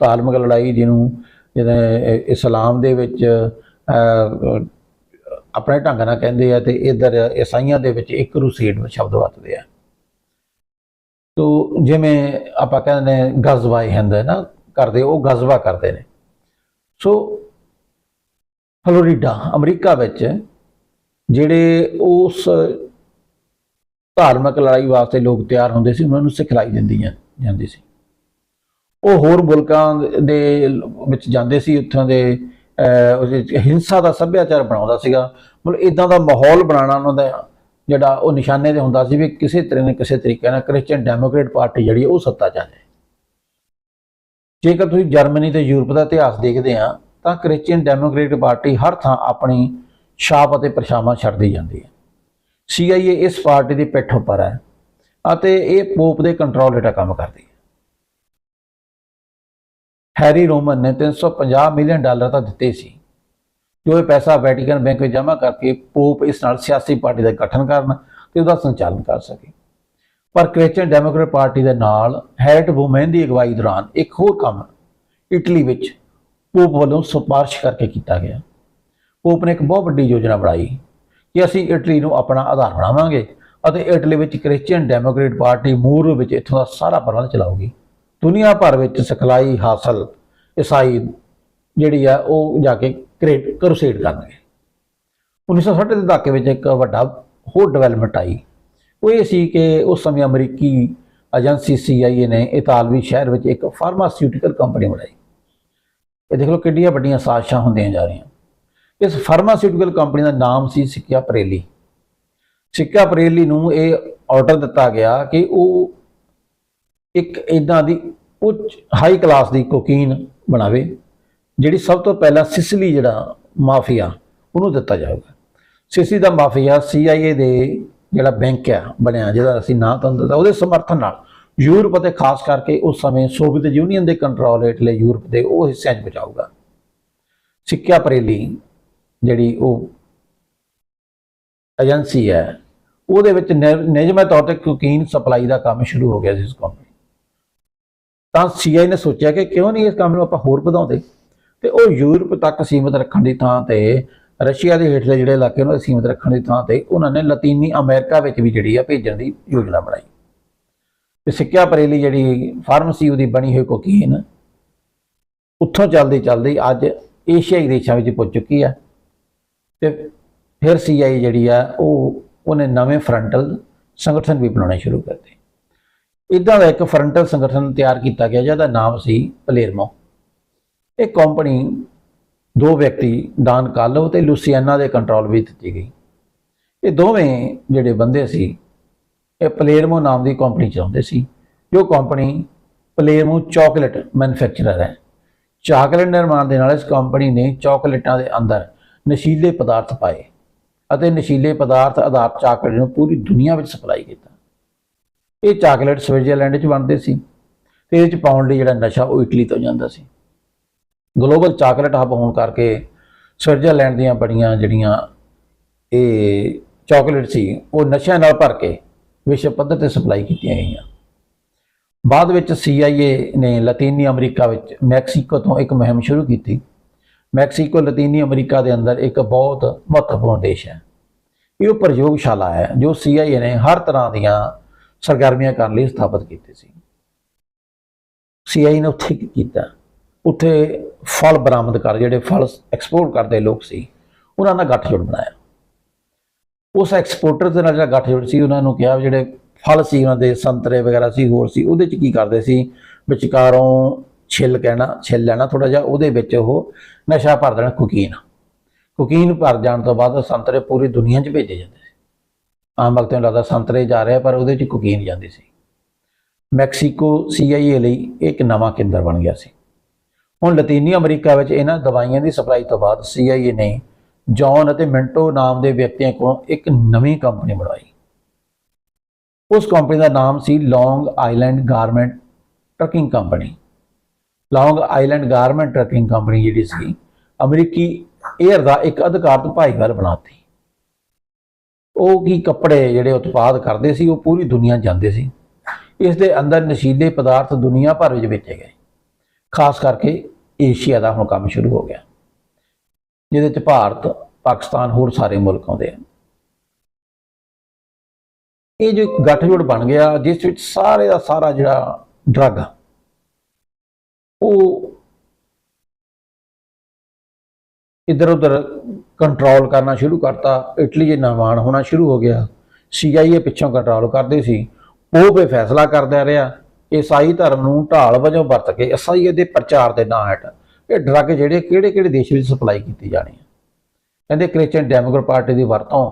ਧਾਰਮਿਕ ਲੜਾਈ ਜਿਹਨੂੰ ਜਿਹਦੇ ਇਸਲਾਮ ਦੇ ਵਿੱਚ ਆਪਣੇ ਢੰਗ ਨਾਲ ਕਹਿੰਦੇ ਆ ਤੇ ਇਧਰ ਈਸਾਈਆਂ ਦੇ ਵਿੱਚ ਇੱਕ ਰੂਸੀਡ ਸ਼ਬਦ ਵਰਤਦੇ ਆ। ਤੋ ਜਿਵੇਂ ਆਪਾਂ ਕਹਿੰਦੇ ਨੇ ਗਜ਼ਵਾ ਹਿੰਦ ਹੈ ਨਾ, ਕਰਦੇ, ਉਹ ਗਜ਼ਵਾ ਕਰਦੇ ਨੇ। ਸੋ ਫਲੋਰੀਡਾ, ਅਮਰੀਕਾ ਵਿੱਚ, ਜਿਹੜੇ ਉਸ ਧਾਰਮਿਕ ਲੜਾਈ ਵਾਸਤੇ ਲੋਕ ਤਿਆਰ ਹੁੰਦੇ ਸੀ, ਉਹਨਾਂ ਨੂੰ ਸਿਖਲਾਈ ਦਿੰਦੀਆਂ ਜਾਂਦੀ ਸੀ। ਉਹ ਹੋਰ ਮੁਲਕਾਂ ਦੇ ਵਿੱਚ ਜਾਂਦੇ ਸੀ, ਉੱਥੋਂ ਦੇ ਹਿੰਸਾ ਦਾ ਸੱਭਿਆਚਾਰ ਬਣਾਉਂਦਾ ਸੀਗਾ। ਮਤਲਬ ਇਦਾਂ ਦਾ ਮਾਹੌਲ ਬਣਾਉਣਾ ਉਹਨਾਂ ਦਾ, ਜਿਹੜਾ ਉਹ ਨਿਸ਼ਾਨੇ ਤੇ ਹੁੰਦਾ ਸੀ ਵੀ ਕਿਸੇ ਤਰ੍ਹਾਂ ਨਾ ਕਿਸੇ ਤਰੀਕੇ ਨਾਲ ਕ੍ਰਿਸਚੀਅਨ ਡੈਮੋਕ੍ਰੇਟ ਪਾਰਟੀ ਜਿਹੜੀ ਹੈ ਉਹ ਸੱਤਾ 'ਚ ਆ ਜਾਏ। ਜੇਕਰ ਤੁਸੀਂ ਜਰਮਨੀ ਤੇ ਯੂਰਪ ਦਾ ਇਤਿਹਾਸ ਦੇਖਦੇ ਆ ਤਾਂ ਕ੍ਰਿਸਚੀਅਨ ਡੈਮੋਕ੍ਰੇਟ ਪਾਰਟੀ ਹਰ ਥਾਂ ਆਪਣੀ ਛਾਪ ਅਤੇ ਪਰਛਾਵਾਂ ਛੱਡਦੀ ਜਾਂਦੀ ਹੈ। CIA ਇਸ ਪਾਰਟੀ ਦੀ ਪਿੱਠ ਉੱਪਰ ਹੈ ਅਤੇ ਇਹ ਪੋਪ ਦੇ ਕੰਟਰੋਲ ਹੇਠਾਂ ਕੰਮ ਕਰਦੀ ਹੈ। ਹੈਰੀ ਰੋਮਨ ਨੇ 350 ਮਿਲੀਅਨ ਡਾਲਰ ਤਾਂ ਦਿੱਤੇ ਸੀ, ਜੋ ਇਹ ਪੈਸਾ ਵੈਟੀਕਨ ਬੈਂਕ ਵਿੱਚ ਜਮ੍ਹਾਂ ਕਰਕੇ ਪੋਪ ਇਸ ਨਾਲ ਸਿਆਸੀ ਪਾਰਟੀ ਦਾ ਗਠਨ ਕਰਨ ਤੇ ਉਹਦਾ ਸੰਚਾਲਨ ਕਰ ਸਕੇ। ਪਰ ਕ੍ਰਿਸਚੀਅਨ ਡੈਮੋਕ੍ਰੇਟ ਪਾਰਟੀ ਦੇ ਨਾਲ ਹੈਰਟ ਵੂਮੈਨ ਦੀ ਅਗਵਾਈ ਦੌਰਾਨ ਇੱਕ ਹੋਰ ਕੰਮ ਇਟਲੀ ਵਿੱਚ ਪੋਪ ਵੱਲੋਂ ਸਿਫਾਰਿਸ਼ ਕਰਕੇ ਕੀਤਾ ਗਿਆ। ਪੋਪ ਨੇ ਇੱਕ ਬਹੁਤ ਵੱਡੀ ਯੋਜਨਾ ਬਣਾਈ ਕਿ ਅਸੀਂ ਇਟਲੀ ਨੂੰ ਆਪਣਾ ਆਧਾਰ ਬਣਾਵਾਂਗੇ ਅਤੇ ਇਟਲੀ ਵਿੱਚ ਕ੍ਰਿਸਚੀਅਨ ਡੈਮੋਕ੍ਰੇਟ ਪਾਰਟੀ ਮੂਲ ਵਿੱਚ ਇੱਥੋਂ ਦਾ ਸਾਰਾ ਪ੍ਰਬੰਧ ਚਲਾਊਗੀ। ਦੁਨੀਆ ਭਰ ਵਿੱਚ ਸਿਖਲਾਈ ਹਾਸਲ ਈਸਾਈ ਜਿਹੜੀ ਆ, ਉਹ ਜਾ ਕੇ ਕ੍ਰੇਟ ਕਰੂਸੇਡ ਕਰਨਗੇ। 1960 ਦੇ ਦਹਾਕੇ ਵਿੱਚ ਇੱਕ ਵੱਡਾ ਹੋਰ ਡਿਵੈਲਪਮੈਂਟ ਆਈ। ਉਹ ਇਹ ਸੀ ਕਿ ਉਸ ਸਮੇਂ ਅਮਰੀਕੀ ਏਜੰਸੀ CIA ਨੇ ਇਤਾਲਵੀ ਸ਼ਹਿਰ ਵਿੱਚ ਇੱਕ ਫਾਰਮਾਸਿਊਟੀਕਲ ਕੰਪਨੀ ਬਣਾਈ। ਇਹ ਦੇਖ ਲਓ ਕਿੱਡੀਆਂ ਵੱਡੀਆਂ ਸਾਜ਼ਿਸ਼ਾਂ ਹੁੰਦੀਆਂ ਜਾ ਰਹੀਆਂ। ਇਸ ਫਾਰਮਾਸਿਊਟੀਕਲ ਕੰਪਨੀ ਦਾ ਨਾਮ ਸੀ ਸਿੱਕਿਆ ਪਰੇਲੀ। ਸਿੱਕਾ ਪਰੇਲੀ ਨੂੰ ਇਹ ਆਰਡਰ ਦਿੱਤਾ ਗਿਆ ਕਿ ਉਹ ਇੱਕ ਇਦਾਂ ਦੀ ਉੱਚ ਹਾਈ ਕਲਾਸ ਦੀ ਕੋਕੀਨ ਬਣਾਵੇ, ਜਿਹੜੀ ਸਭ ਤੋਂ ਪਹਿਲਾਂ ਸਿਸਲੀ ਜਿਹੜਾ ਮਾਫੀਆ, ਉਹਨੂੰ ਦਿੱਤਾ ਜਾਊਗਾ। ਸਿਸਲੀ ਦਾ ਮਾਫੀਆ CIA ਦੇ ਜਿਹੜਾ ਬੈਂਕ ਆ, ਬਣਿਆ, ਜਿਹਦਾ ਅਸੀਂ ਨਾਂ ਤੁਹਾਨੂੰ ਦਿੱਤਾ ਉਹਦੇ ਸਮਰਥਨ ਨਾਲ ਯੂਰਪ ਅਤੇ ਖਾਸ ਕਰਕੇ ਉਸ ਸਮੇਂ ਸੋਵੀਅਤ ਯੂਨੀਅਨ ਦੇ ਕੰਟਰੋਲ ਹੇਠਲੇ ਯੂਰਪ ਦੇ ਉਹ ਹਿੱਸਿਆਂ 'ਚ ਬਚਾਊਗਾ। ਸਿੱਕਿਆ ਪਰੇਲੀ ਜਿਹੜੀ ਉਹ ਏਜੰਸੀ ਹੈ, ਉਹਦੇ ਵਿੱਚ ਨਿ- ਨਿਯਮਿਤ ਤੌਰ ਤੇ ਕੋਕੀਨ ਸਪਲਾਈ ਦਾ ਕੰਮ ਸ਼ੁਰੂ ਹੋ ਗਿਆ ਸੀ ਇਸ ਕੰਪਨੀ ਤਾਂ ਸੀਆਈ ਨੇ ਸੋਚਿਆ ਕਿ ਕਿਉਂ ਨਹੀਂ ਇਸ ਕੰਮ ਨੂੰ ਆਪਾਂ ਹੋਰ ਵਧਾਉਂਦੇ? ਤੇ ਉਹ ਯੂਰਪ ਤੱਕ ਸੀਮਿਤ ਰੱਖਣ ਦੀ ਥਾਂ ਤੇ ਰਸ਼ੀਆ ਦੇ ਹੇਠਲੇ ਜਿਹੜੇ ਇਲਾਕੇ ਨੂੰ ਸੀਮਿਤ ਰੱਖਣ ਦੀ ਥਾਂ ਤੇ ਉਹਨਾਂ ਨੇ ਲਾਤੀਨੀ ਅਮਰੀਕਾ ਵਿੱਚ ਵੀ ਜਿਹੜੀ ਆ ਭੇਜਣ ਦੀ ਯੋਜਨਾ ਬਣਾਈ। ਤੇ ਸਿੱਕਿਆ ਪਰੇਲੀ ਜਿਹੜੀ ਫਾਰਮੇਸੀ ਉਹਦੀ ਬਣੀ ਹੋਈ ਕੋਕੀਨ, ਉੱਥੋਂ ਚੱਲਦੀ ਚੱਲਦੀ ਅੱਜ ਏਸ਼ੀਆਈ ਦੇਸ਼ਾਂ ਵਿੱਚ ਪੁੱਜ ਚੁੱਕੀ ਆ। ਤੇ ਫਿਰ ਸੀਆਈ ਜਿਹੜੀ ਆ, ਉਹ ਉਹਨੇ ਨਵੇਂ ਫਰੰਟਲ ਸੰਗਠਨ ਵੀ ਬਣਾਉਣੇ ਸ਼ੁਰੂ ਕਰਤੇ ਇਦਾਂ ਦਾ ਇੱਕ ਫਰੰਟਲ ਸੰਗਠਨ ਤਿਆਰ ਕੀਤਾ ਗਿਆ, ਜਿਹਦਾ ਨਾਮ ਸੀ ਪਲੇਰਮੋ। ਇਹ ਕੰਪਨੀ ਦੋ ਵਿਅਕਤੀ ਦਾਨ ਕਾਲੋ ਤੇ ਲੂਸੀਆਨਾ ਦੇ ਕੰਟਰੋਲ ਵਿੱਚ ਦਿੱਤੀ ਗਈ। ਇਹ ਦੋਵੇਂ ਜਿਹੜੇ ਬੰਦੇ ਸੀ ਇਹ ਪਲੇਰਮੋ ਨਾਮ ਦੀ ਕੰਪਨੀ ਚਲਾਉਂਦੇ ਸੀ। ਜੋ ਕੰਪਨੀ ਪਲੇਰਮੋ ਚਾਕਲੇਟ ਮੈਨੂਫੈਕਚਰਰ ਹੈ। ਚਾਕਲੇਟ ਨਿਰਮਾਣ ਦੇ ਨਾਲ ਇਸ ਕੰਪਨੀ ਨੇ ਚਾਕਲੇਟਾਂ ਦੇ ਅੰਦਰ ਨਸ਼ੀਲੇ ਪਦਾਰਥ ਪਾਏ ਅਤੇ ਨਸ਼ੀਲੇ ਪਦਾਰਥ ਆਧਾਰ ਚਾਕਲੇਟ ਨੂੰ ਪੂਰੀ ਦੁਨੀਆ ਵਿੱਚ ਸਪਲਾਈ ਕੀਤਾ। ਇਹ ਚਾਕਲੇਟ ਸਵਿਟਜ਼ਰਲੈਂਡ 'ਚ ਬਣਦੇ ਸੀ ਤੇ ਇਹਦੇ 'ਚ ਪਾਉਣ ਲਈ ਜਿਹੜਾ ਨਸ਼ਾ ਉਹ ਇਟਲੀ ਤੋਂ ਜਾਂਦਾ ਸੀ। ਗਲੋਬਲ ਚਾਕਲੇਟ ਹੱਬ ਹੋਣ ਕਰਕੇ ਸਵਿਟਜ਼ਰਲੈਂਡ ਦੀਆਂ ਬੜੀਆਂ ਜਿਹੜੀਆਂ ਇਹ ਚਾਕਲੇਟ ਸੀ, ਉਹ ਨਸ਼ਿਆਂ ਨਾਲ ਭਰ ਕੇ ਵਿਸ਼ਵ ਪੱਧਰ ਤੇ ਸਪਲਾਈ ਕੀਤੀਆਂ ਗਈਆਂ। ਬਾਅਦ ਵਿੱਚ CIA ਨੇ ਲਾਤੀਨੀ ਅਮਰੀਕਾ ਵਿੱਚ ਮੈਕਸੀਕੋ ਤੋਂ ਇੱਕ ਮੁਹਿੰਮ ਸ਼ੁਰੂ ਕੀਤੀ। ਮੈਕਸੀਕੋ, ਲਾਤੀਨੀ ਅਮਰੀਕਾ ਦੇ ਅੰਦਰ ਇੱਕ ਬਹੁਤ ਮਹੱਤਵਪੂਰਨ ਦੇਸ਼ ਹੈ। ਇਹ ਪ੍ਰਯੋਗਸ਼ਾਲਾ ਹੈ ਜੋ CIA ਨੇ ਹਰ ਤਰ੍ਹਾਂ ਦੀਆਂ ਸਰਗਰਮੀਆਂ ਕਰਨ ਲਈ ਸਥਾਪਿਤ ਕੀਤੀ ਸੀ। CIA ਨੇ ਉੱਥੇ ਕੀ ਕੀਤਾ? ਉੱਥੇ ਫਲ ਬਰਾਮਦ ਕਰ, ਜਿਹੜੇ ਫਲ ਐਕਸਪੋਰਟ ਕਰਦੇ ਲੋਕ ਸੀ, ਉਹਨਾਂ ਦਾ ਗੱਠਜੋੜ ਬਣਾਇਆ। ਉਸ ਐਕਸਪੋਰਟਰ ਦੇ ਨਾਲ ਜਿਹੜਾ ਗੱਠਜੋੜ ਸੀ, ਉਹਨਾਂ ਨੂੰ ਕਿਹਾ ਵੀ ਜਿਹੜੇ ਫਲ ਸੀ, ਉਹਨਾਂ ਦੇ ਸੰਤਰੇ ਵਗੈਰਾ ਸੀ, ਹੋਰ ਸੀ, ਉਹਦੇ ਚ ਕੀ ਕਰਦੇ ਸੀ? ਵਿਚਕਾਰੋਂ ਛਿੱਲ ਕਹਿਣਾ, ਛਿੱਲ ਲੈਣਾ ਥੋੜਾ ਜਿਹਾ, ਉਹਦੇ ਵਿੱਚ ਉਹ ਨਸ਼ਾ ਭਰ ਦੇਣਾ, ਕੁਕੀਨ। ਕੁਕੀਨ ਭਰ ਜਾਣ ਤੋਂ ਬਾਅਦ ਸੰਤਰੇ ਪੂਰੀ ਦੁਨੀਆ 'ਚ ਭੇਜੇ ਜਾਂਦੇ ਸੀ। ਆਮ ਵਕਤ ਨੂੰ ਲੱਗਦਾ ਸੰਤਰੇ ਜਾ ਰਿਹਾ ਪਰ ਉਹਦੇ 'ਚ ਕੁਕੀਨ ਜਾਂਦੀ ਸੀ। ਮੈਕਸੀਕੋ CIA ਲਈ ਇੱਕ ਨਵਾਂ ਕੇਂਦਰ ਬਣ ਗਿਆ ਸੀ। ਹੁਣ ਲਾਤੀਨੀ ਅਮਰੀਕਾ ਵਿੱਚ ਇਹਨਾਂ ਦਵਾਈਆਂ ਦੀ ਸਪਲਾਈ ਤੋਂ ਬਾਅਦ CIA ਨੇ ਜੌਨ ਅਤੇ ਮਿੰਟੋ ਨਾਮ ਦੇ ਵਿਅਕਤੀਆਂ ਕੋਲੋਂ ਇੱਕ ਨਵੀਂ ਕੰਪਨੀ ਬਣਾਈ। ਉਸ ਕੰਪਨੀ ਦਾ ਨਾਮ ਸੀ long island garment trucking company long island garment trucking company ਜਿਹੜੀ ਸੀ, ਅਮਰੀਕੀ 에ਅਰ ਦਾ ਇੱਕ ਅਧਿਕਾਰਤ ਭਾਈਵਾਲ ਬਣਾਤੀ। ਉਹ ਕੀ ਕੱਪੜੇ ਜਿਹੜੇ ਉਤਪਾਦ ਕਰਦੇ ਸੀ, ਉਹ ਪੂਰੀ ਦੁਨੀਆ ਜਾਂਦੇ ਸੀ। ਇਸ ਦੇ ਅੰਦਰ ਨਸ਼ੀਲੇ ਪਦਾਰਥ ਦੁਨੀਆ ਭਰ ਵਿੱਚ ਵੇਚੇ ਗਏ। ਖਾਸ ਕਰਕੇ ਏਸ਼ੀਆ ਦਾ ਹੁਣ ਕੰਮ ਸ਼ੁਰੂ ਹੋ ਗਿਆ। ਜਿਹਦੇ ਚ ਭਾਰਤ, ਪਾਕਿਸਤਾਨ ਹੋਰ ਸਾਰੇ ਮੁਲਕ ਆਉਂਦੇ ਆ। ਇਹ ਜੋ ਇੱਕ ਗੱਠਜੋੜ ਬਣ ਗਿਆ, ਜਿਸ ਵਿੱਚ ਸਾਰੇ ਦਾ ਸਾਰਾ ਜਿਹੜਾ ਡਰੱਗ ਉਹ ਇਧਰ ਉਧਰ ਕੰਟਰੋਲ ਕਰਨਾ ਸ਼ੁਰੂ ਕਰਤਾ। ਇਟਲੀ ਦੇ ਨਿਰਮਾਣ ਹੋਣਾ ਸ਼ੁਰੂ ਹੋ ਗਿਆ CIA ਪਿੱਛੋਂ ਕੰਟਰੋਲ ਕਰਦੇ ਸੀ। ਉਹ ਵੀ ਫੈਸਲਾ ਕਰਦਾ ਰਿਹਾ, ਈਸਾਈ ਧਰਮ ਨੂੰ ਢਾਲ ਵਜੋਂ ਵਰਤ ਕੇ ਈਸਾਈ ਦੇ ਪ੍ਰਚਾਰ ਦੇ ਨਾਂ ਹੇਠ। ਇਹ ਡਰੱਗ ਜਿਹੜੇ ਕਿਹੜੇ ਕਿਹੜੇ ਦੇਸ਼ ਵਿੱਚ ਸਪਲਾਈ ਕੀਤੀ ਜਾਣੀ ਹੈ? ਕਹਿੰਦੇ ਕ੍ਰਿਸਚੀਅਨ ਡੈਮੋਕ੍ਰੇਟ ਪਾਰਟੀ ਦੀ ਵਰਤੋਂ